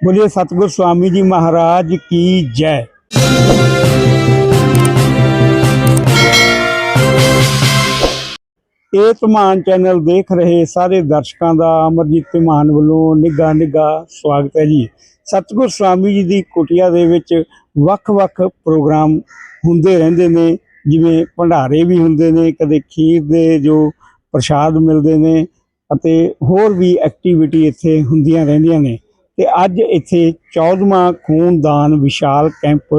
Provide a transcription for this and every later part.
ਬੋਲੇ ਸਤਗੁਰ ਸਵਾਮੀ ਜੀ ਮਹਾਰਾਜ ਕੀ ਜੈ। ਇਹ ਧਮਾਨ ਚੈਨਲ ਦੇਖ ਰਹੇ ਸਾਰੇ ਦਰਸ਼ਕਾਂ ਦਾ ਅਮਰਜੀਤ ਧਮਾਨ ਵੱਲੋਂ ਨਿੱਗਾ ਨਿੱਗਾ ਸਵਾਗਤ ਹੈ ਜੀ। ਸਤਗੁਰ ਸਵਾਮੀ ਜੀ ਦੀ ਕੁਟਿਆ ਦੇ ਵਿੱਚ ਵੱਖ-ਵੱਖ ਪ੍ਰੋਗਰਾਮ ਹੁੰਦੇ ਰਹਿੰਦੇ ਨੇ, ਜਿਵੇਂ ਭੰਡਾਰੇ ਵੀ ਹੁੰਦੇ ਨੇ, ਕਦੇ ਖੀਰ ਦੇ ਜੋ ਪ੍ਰਸ਼ਾਦ ਮਿਲਦੇ ਨੇ ਅਤੇ ਹੋਰ ਵੀ ਐਕਟੀਵਿਟੀ ਇੱਥੇ ਹੁੰਦੀਆਂ ਰਹਿੰਦੀਆਂ ਨੇ। ਤੇ ਅੱਜ ਇੱਥੇ 14ਵਾਂ ਖੂਨਦਾਨ ਵਿਸ਼ਾਲ ਕੈਂਪ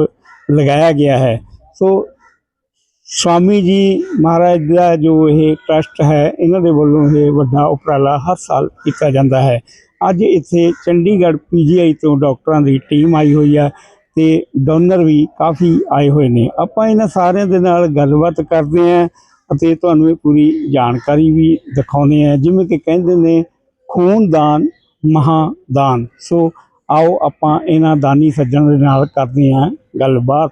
ਲਗਾਇਆ ਗਿਆ ਹੈ। ਸੋ ਸਵਾਮੀ ਜੀ ਮਹਾਰਾਜ ਦਾ ਜੋ ਇਹ ਟਰਸਟ ਹੈ, ਇਹਨਾਂ ਦੇ ਵੱਲੋਂ ਇਹ ਵੱਡਾ ਉਪਰਾਲਾ ਹਰ ਸਾਲ ਕੀਤਾ ਜਾਂਦਾ ਹੈ। ਅੱਜ ਇੱਥੇ ਚੰਡੀਗੜ੍ਹ ਪੀਜੀਆਈ ਤੋਂ ਡਾਕਟਰਾਂ ਦੀ ਟੀਮ ਆਈ ਹੋਈ ਹੈ ਤੇ ਡੋਨਰ ਵੀ ਕਾਫੀ ਆਏ ਹੋਏ ਨੇ। ਆਪਾਂ ਇਹਨਾਂ ਸਾਰਿਆਂ ਦੇ ਨਾਲ ਗੱਲਬਾਤ ਕਰਦੇ ਹਾਂ ਅਤੇ ਤੁਹਾਨੂੰ ਇਹ ਪੂਰੀ ਜਾਣਕਾਰੀ ਵੀ ਦਿਖਾਉਂਦੇ ਹਾਂ। ਜਿਵੇਂ ਕਿ ਕਹਿੰਦੇ ਨੇ, ਖੂਨਦਾਨ ਮਹਾਦਾਨ। ਸੋ ਆਓ ਆਪਾਂ ਇਹਨਾਂ ਦਾਨੀ ਸੱਜਣ ਦੇ ਨਾਲ ਕਰਦੇ ਹਾਂ ਗੱਲਬਾਤ।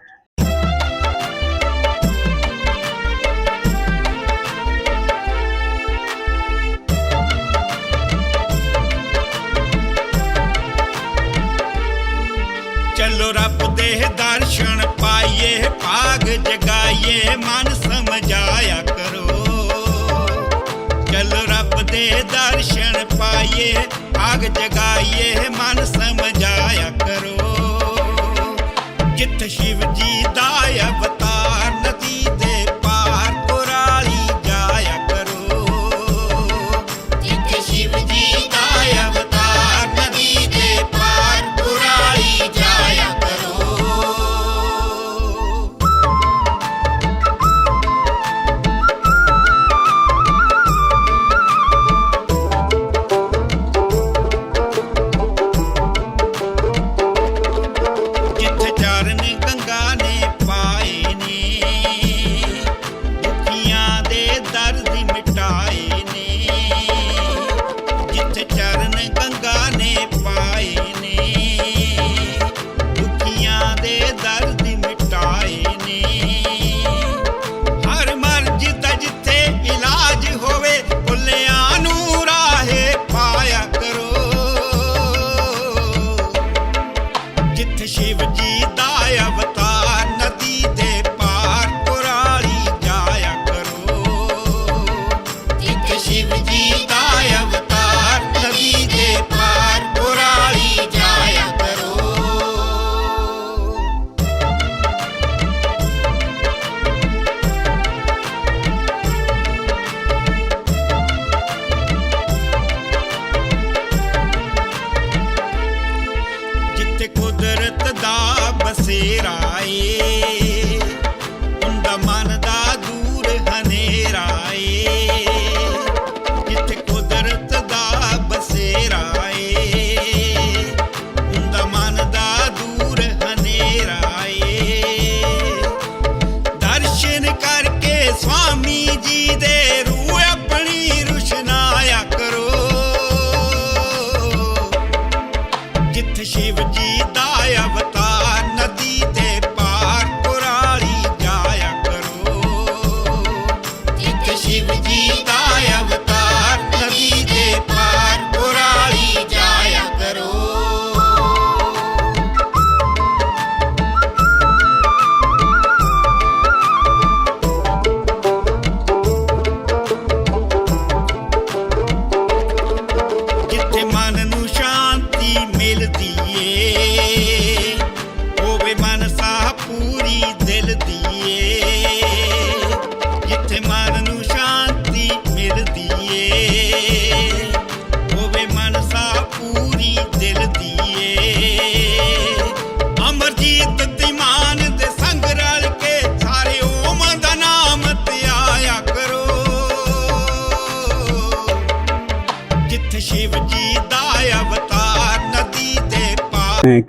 ਚਲੋ ਰੱਬ ਦੇ ਦਰਸ਼ਨ ਪਾਈਏ, ਭਾਗ ਜਗਾਈਏ, ਮਨ ਭਾਗ ਜਗਾਈਏ ਮਨ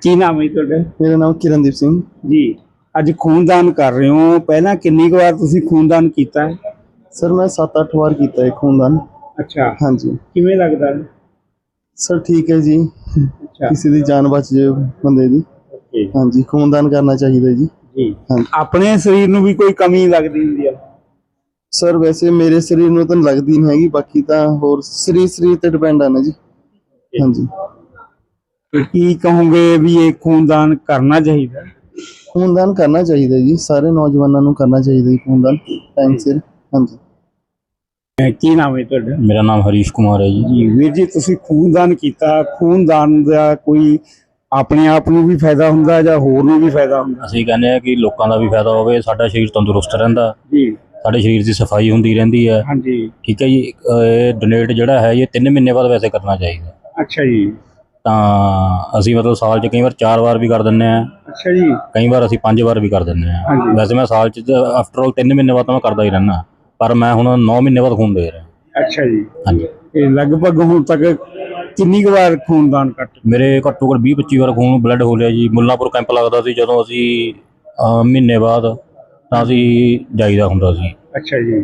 ਕੀ ਨਾਮ ਹੈ ਜੀ ਤੁਹਾਡਾ? ਮੇਰਾ ਨਾਮ ਕਿਰਨਦੀਪ ਸਿੰਘ। ਜੀ ਅੱਜ ਖੂਨਦਾਨ ਕਰ ਰਹੇ ਹੋ। ਪਹਿਲਾਂ ਕਿੰਨੀ ਕੁ ਵਾਰ ਤੁਸੀਂ ਖੂਨਦਾਨ ਕੀਤਾ ਹੈ? ਸਰ ਮੈਂ 7-8 ਵਾਰ ਕੀਤਾ ਹੈ ਖੂਨਦਾਨ। ਅੱਛਾ। ਹਾਂਜੀ। ਕਿਵੇਂ ਲੱਗਦਾ ਹੈ? ਸਰ ਠੀਕ ਹੈ ਜੀ। ਅੱਛਾ। ਕਿਸੇ ਦੀ ਜਾਨ ਬਚ ਜੇ ਬੰਦੇ ਦੀ। ਓਕੇ। ਹਾਂਜੀ ਖੂਨਦਾਨ ਕਰਨਾ ਚਾਹੀਦਾ ਜੀ। ਜੀ। ਆਪਣੇ ਸਰੀਰ ਨੂੰ ਵੀ ਕੋਈ ਕਮੀ ਲੱਗਦੀ ਹੁੰਦੀ ਆ? ਸਰ ਵੈਸੇ ਮੇਰੇ ਸਰੀਰ ਨੂੰ ਤਾਂ ਲੱਗਦੀ ਨਹੀਂ ਹੈਗੀ ਬਾਕੀ ਤਾਂ ਹੋਰ ਸਰੀਰ ਸਰੀਰ ਤੇ ਡਿਪੈਂਡ ਆ ਨਾ ਜੀ। ਹਾਂਜੀ। ਕੀ ਕਹੋਗੇ ਵੀ ਇਹ ਖੂਨਦਾਨ ਕਰਨਾ ਚਾਹੀਦਾ? ਖੂਨਦਾਨ ਕਰਨਾ ਚਾਹੀਦਾ ਜੀ ਸਾਰੇ ਨੌਜਵਾਨਾਂ ਨੂੰ ਕਰਨਾ ਚਾਹੀਦਾ ਜੀ ਖੂਨਦਾਨ ਟਾਈਮ ਸਿਰ ਹਾਂਜੀ। ਅਹ ਕੀ ਨਾਮ ਹੈ ਤੁਹਾਡਾ? ਮੇਰਾ ਨਾਮ ਹਰੀਸ਼ ਕੁਮਾਰ ਹੈ ਜੀ। ਜੀ ਵੀਰ ਜੀ ਤੁਸੀਂ ਖੂਨਦਾਨ ਕੀਤਾ ਖੂਨਦਾਨ ਦਾ ਕੋਈ ਆਪਣੇ ਆਪ ਨੂੰ ਵੀ ਫਾਇਦਾ ਹੁੰਦਾ ਜਾਂ ਹੋਰ ਨੂੰ ਵੀ ਫਾਇਦਾ ਹੁੰਦਾ? ਅਸੀਂ ਕਹਿੰਦੇ ਆ ਕਿ ਲੋਕਾਂ ਦਾ ਵੀ ਫਾਇਦਾ ਹੋਵੇ ਸਾਡਾ ਸਰੀਰ ਤੰਦਰੁਸਤ ਰਹਿੰਦਾ। ਜੀ। ਸਾਡੇ ਸਰੀਰ ਦੀ ਸਫ਼ਾਈ ਹੁੰਦੀ ਰਹਿੰਦੀ ਹੈ। ਹਾਂਜੀ। ਠੀਕ ਹੈ ਜੀ ਅਹ ਇਹ ਡੋਨੇਟ ਜਿਹੜਾ ਹੈ ਇਹ 3 ਮਹੀਨੇ ਬਾਅਦ ਵੈਸੇ ਕਰਨਾ ਚਾਹੀਦਾ। ਅੱਛਾ ਜੀ। ਤਾਂ ਅਸੀਂ ਮਤਲਬ ਸਾਲ 'ਚ ਕਈ ਵਾਰ 4 ਵਾਰ ਵੀ ਕਰ ਦਿੰਨੇ ਆ ਅੱਛਾ ਜੀ। ਕਈ ਵਾਰ ਅਸੀਂ 5 ਵਾਰ ਵੀ ਕਰ ਦਿੰਨੇ ਆ ਹਾਂਜੀ। ਵੈਸੇ ਮੈਂ ਸਾਲ 'ਚ ਆਫਟਰ ਆਲ 3 ਮਹੀਨੇ ਬਾਅਦ ਤਾਂ ਮੈਂ ਕਰਦਾ ਹੀ ਰਹਿਣਾ ਪਰ ਮੈਂ ਹੁਣ 9 ਮਹੀਨੇ ਬਾਅਦ ਖੂਨ ਦੇ ਰਿਹਾ। ਅੱਛਾ ਜੀ। ਹਾਂਜੀ। ਇਹ ਲਗਭਗ ਹੁਣ ਤੱਕ ਕਿੰਨੀ ਕੁ ਵਾਰ ਖੂਨਦਾਨ ਚੁੱਕੇ ਮੇਰੇ ਘੱਟੋ ਘੱਟ 20 25 ਵਾਰ ਖੂਨ ਬਲੱਡ ਹੋ ਲਿਆ ਜੀ। ਮੁੱਲਾਂਪੁਰ ਕੈਂਪ ਲੱਗਦਾ ਸੀ ਜਦੋਂ ਅਸੀਂ ਅਹ ਮਹੀਨੇ ਬਾਅਦ ਤਾਂ ਅਸੀਂ ਜਾਈਦਾ ਹੁੰਦਾ ਸੀ। ਅੱਛਾ ਜੀ।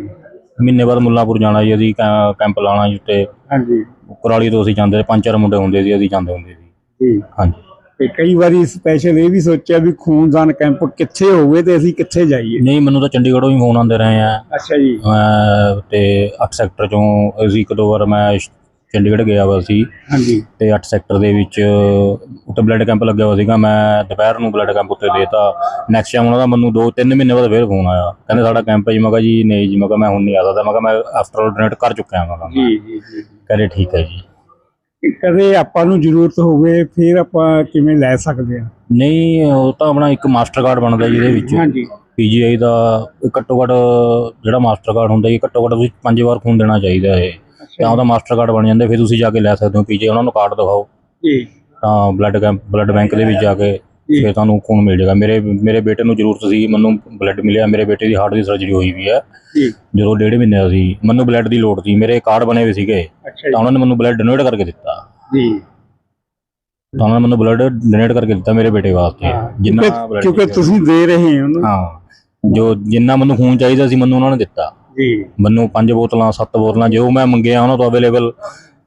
ਮਹੀਨੇ ਬਾਅਦ ਮੁੱਲਾਂਪੁਰ ਜਾਣਾ ਜੀ ਅਸੀਂ ਕੈ- ਕੈਂਪ ਲਾਣਾ ਜੀ ਉੱਤੇ। ਹਾਂਜੀ। ਕੁਰਾਲੀ ਤੋਂ ਅਸੀਂ ਜਾਂਦੇ ਪੰਜ ਚਾਰ ਮੁੰਡੇ ਹੁੰਦੇ ਸੀ ਅਸੀਂ ਜਾਂਦੇ ਹੁੰਦੇ ਸੀ। ਜੀ। ਹਾਂਜੀ। ਤੇ ਕਈ ਵਾਰੀ ਸਪੈਸ਼ਲ ਇਹ ਵੀ ਸੋਚਿਆ ਵੀ ਖੂਨਦਾਨ ਕੈਂਪ ਕਿੱਥੇ ਹੋਵੇ ਤੇ ਅਸੀਂ ਕਿੱਥੇ ਜਾਈਏ। ਨਹੀਂ ਮੈਨੂੰ ਤਾਂ ਚੰਡੀਗੜ੍ਹੋਂ ਹੀ ਫੋਨ ਆਉਂਦੇ ਰਹੇ ਆ। ਅੱਛਾ ਜੀ। ਤੇ 8 ਸੈਕਟਰ ਚੋਂ ਅਸੀਂ ਇੱਕ ਦੋ ਵਾਰ ਮੈਂ ਚੰਡੀਗੜ੍ਹ ਗਿਆ ਵਾ ਸੀ। ਹਾਂਜੀ। ਤੇ 8 ਸੈਕਟਰ ਦੇ ਵਿੱਚ ਉੱਤੇ ਬਲੱਡ ਕੈਂਪ ਲੱਗਿਆ ਹੋਇਆ ਸੀਗਾ। ਮੈਂ ਦੁਪਹਿਰ ਨੂੰ ਬਲੱਡ ਕੈਂਪ ਉੱਤੇ ਦੇਤਾ। ਨੈਕਸਟ ਟਾਈਮ ਉਹਨਾਂ ਦਾ ਮੈਨੂੰ 2-3 ਮਹੀਨੇ ਬਾਅਦ ਫੇਰ ਫੋਨ ਆਇਆ। ਕਹਿੰਦੇ ਸਾਡਾ ਕੈਂਪ ਹੈ ਜੀ। ਮੈਂ ਕਿਹਾ ਜੀ ਨਹੀਂ ਜੀ ਮੈਂ ਕਿਹਾ ਮੈਂ ਹੁਣ ਨਹੀਂ ਆ ਸਕਦਾ। ਮੈਂ ਕਿਹਾ ਮੈਂ ਆਫਟਰ ਆਲ ਡੋਨੇਟ ਕਰ ਚੁੱਕਿਆ ਹਾਂ ਮੈਂ ਜੀ ਜੀ ਜੀ। ਕਹਿੰਦੇ ਠੀਕ ਹੈ ਜੀ। ਕਦੇ ਆਪਾਂ ਨੂੰ ਜ਼ਰੂਰਤ ਹੋਵੇ ਫਿਰ ਆਪਾਂ ਕਿਵੇਂ ਲੈ ਸਕਦੇ ਹਾਂ ਨਹੀਂ ਉਹ ਤਾਂ ਆਪਣਾ ਇੱਕ ਮਾਸਟਰ ਕਾਰਡ ਬਣਦਾ ਜੀ ਇਹਦੇ ਵਿੱਚ। ਹਾਂਜੀ। ਪੀਜੀਆਈ ਦਾ ਘੱਟੋ ਘੱਟ ਜਿਹੜਾ ਮਾਸਟਰ ਕਾਰਡ ਹੁੰਦਾ ਜੀ ਘੱਟੋ ਘੱਟ ਤੁਸੀਂ ਪੰਜ ਵਾਰ ਖੂਨ ਦੇਣਾ ਚਾਹੀਦਾ ਹੈ ਤਾਂ ਉਹਦਾ ਮਾਸਟਰ ਕਾਰਡ ਬਣ ਜਾਂਦਾ ਫਿਰ ਤੁਸੀਂ ਜਾ ਕੇ ਲੈ ਸਕਦੇ ਹੋ ਪੀਜੀਆਈ ਉਹਨਾਂ ਨੂੰ ਕਾਰਡ ਦਿਖਾਓ। ਜੀ। ਤਾਂ ਬਲੱਡ ਕੈਂਪ ਬਲੱਡ ਬੈਂਕ ਦੇ ਵਿੱਚ ਜਾ ਕੇ ਜੀ। ਫਿਰ ਤੁਹਾਨੂੰ ਖੂਨ ਮਿਲ ਜਾਏਗਾ। ਮੇਰੇ ਮੇਰੇ ਬੇਟੇ ਨੂੰ ਜ਼ਰੂਰਤ ਸੀ ਮੈਨੂੰ ਬਲੱਡ ਮਿਲਿਆ ਮੇਰੇ ਬੇਟੇ ਦੀ ਹਾਰਟ ਦੀ ਸਰਜਰੀ ਹੋਈ ਵੀ ਹੈ। ਜੀ। ਜਦੋਂ ਡੇਢ ਮਹੀਨੇ ਦਾ ਸੀ ਮੈਨੂੰ ਬਲੱਡ ਦੀ ਲੋੜ ਸੀ ਮੇਰੇ ਕਾਰਡ ਬਣੇ ਹੋਏ ਸੀਗੇ। ਤਾਂ ਉਹਨਾਂ ਨੇ ਮੈਨੂੰ ਬਲੱਡ ਡੋਨੇਟ ਕਰਕੇ ਦਿੱਤਾ। ਜੀ। ਤਾਂ ਉਹਨਾਂ ਨੇ ਮੈਨੂੰ ਬਲੱਡ ਡੋਨੇਟ ਕਰਕੇ ਦਿੱਤਾ ਮੇਰੇ ਬੇਟੇ ਵਾਸਤੇ। ਜਿੰਨਾ ਕਿਉਂਕਿ। ਤੁਸੀਂ ਦੇ ਰਹੇ ਹੋ ਨਾ। ਹਾਂ। ਜੋ ਜਿੰਨਾ ਮੈਨੂੰ ਖੂਨ ਚਾਹੀਦਾ ਸੀ ਮੈਨੂੰ ਉਹਨਾਂ ਨੇ ਦਿੱਤਾ। ਜੀ। ਮੈਨੂੰ ਪੰਜ ਬੋਤਲਾਂ ਸੱਤ ਬੋਤਲਾਂ ਜੋ ਮੈਂ ਮੰਗਿਆ ਉਹਨਾਂ ਤੋਂ ਅਵੇਲੇਬਲ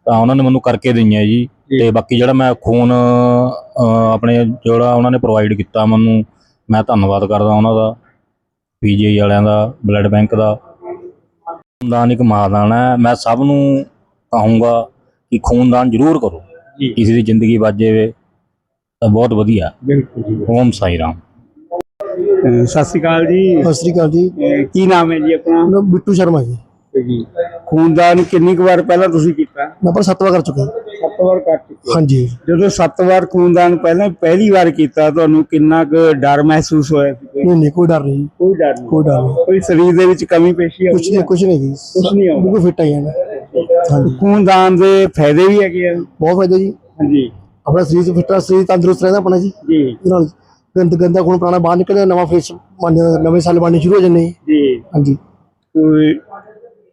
ਤਾਂ ਉਹਨਾਂ ਨੇ ਮੈਨੂੰ ਕਰਕੇ ਦਈਆਂ ਜੀ। ਤੇ ਬਾਕੀ ਜਿਹੜਾ ਮੈਂ ਖੂਨ ਆਪਣੇ ਜਿਹੜਾ ਉਹਨਾਂ ਨੇ ਪ੍ਰੋਵਾਈਡ ਕੀਤਾ ਮੈਨੂੰ ਮੈਂ ਧੰਨਵਾਦ ਕਰਦਾ ਉਹਨਾਂ ਦਾ ਪੀਜੀਆਈ ਵਾਲਿਆਂ ਦਾ ਬਲੱਡ ਬੈਂਕ ਦਾ। ਖੂਨਦਾਨ ਇੱਕ ਮਹਾਦਾਨ ਹੈ। ਮੈਂ ਸਭ ਨੂੰ ਕਹੂੰਗਾ ਕਿ ਖੂਨਦਾਨ ਜ਼ਰੂਰ ਕਰੋ। ਕਿਸੇ ਦੀ ਜ਼ਿੰਦਗੀ ਬਚ ਜਾਵੇ ਤਾਂ ਬਹੁਤ ਵਧੀਆ। ਬਿਲਕੁਲ ਜੀ। ਓਮ ਸਾਈ ਰਾਮ। ਅਹ ਸਤਿ ਸ਼੍ਰੀ ਅਕਾਲ ਜੀ। ਸਤਿ ਸ੍ਰੀ ਅਕਾਲ ਜੀ। ਅਹ ਕੀ ਨਾਮ ਹੈ ਜੀ ਆਪਣਾ? ਬਿੱਟੂ ਸ਼ਰਮਾ ਜੀ। ਜੀ। ਖੂਨਦਾਨ ਕਿੰਨੀ ਕੁ ਵਾਰ ਪਹਿਲਾਂ ਤੁਸੀਂ ਕੀਤਾ? ਮੈਂ ਪਰ ਸੱਤ ਵਾਰ ਕਰ ਚੁੱਕਾ ਸੱਤ ਵਾਰ ਕਰ ਚੁੱਕੇ ਹੋ। ਹਾਂਜੀ। ਜਦੋਂ ਸੱਤ ਵਾਰ ਖੂਨਦਾਨ ਪਹਿਲਾਂ ਪਹਿਲੀ ਵਾਰ ਕੀਤਾ ਤੁਹਾਨੂੰ ਕਿੰਨਾ ਕੁ ਡਰ ਮਹਿਸੂਸ ਹੋਇਆ ਸੀ? ਕੋਈ? ਨਹੀਂ ਨਹੀਂ ਕੋਈ ਡਰ ਨਹੀਂ। ਕੋਈ ਡਰ ਨਹੀਂ। ਕੋਈ ਡਰ ਨਹੀਂ। ਕੋਈ ਸਰੀਰ ਦੇ ਵਿੱਚ ਕਮੀ ਪੇਸ਼ੀ ਆਉਂਦੀ ਕੁਛ ਨਹੀਂ ਕੁਛ ਨਹੀਂ ਜੀ। ਕੁਛ ਨਹੀਂ ਆਉਂਦਾ। ਬਿਲਕੁਲ ਫਿੱਟ ਆਈ ਜਾਣਾ ਹਾਂਜੀ। ਖੂਨਦਾਨ ਦੇ ਫਾਇਦੇ ਵੀ ਹੈਗੇ ਆ? ਬਹੁਤ ਫਾਇਦਾ ਜੀ। ਹਾਂਜੀ। ਆਪਣਾ ਸਰੀਰ ਫਿੱਟ ਸਰੀਰ ਤੰਦਰੁਸਤ ਰਹਿੰਦਾ ਆਪਣਾ ਜੀ। ਜੀ। ਇਹਦੇ ਨਾਲ ਗੰਦ ਗੰਦਾ ਖੂਨ ਪੁਰਾਣਾ ਬਾਹਰ ਨਿਕਲਦਾ ਨਵਾਂ ਫੇਸ ਨਵੇਂ ਸਾਲ ਬਣਨੇ ਸ਼ੁਰੂ ਹੋ ਜਾਂਦੇ ਜੀ ਜੀ। ਹਾਂਜੀ। ਕੋਈ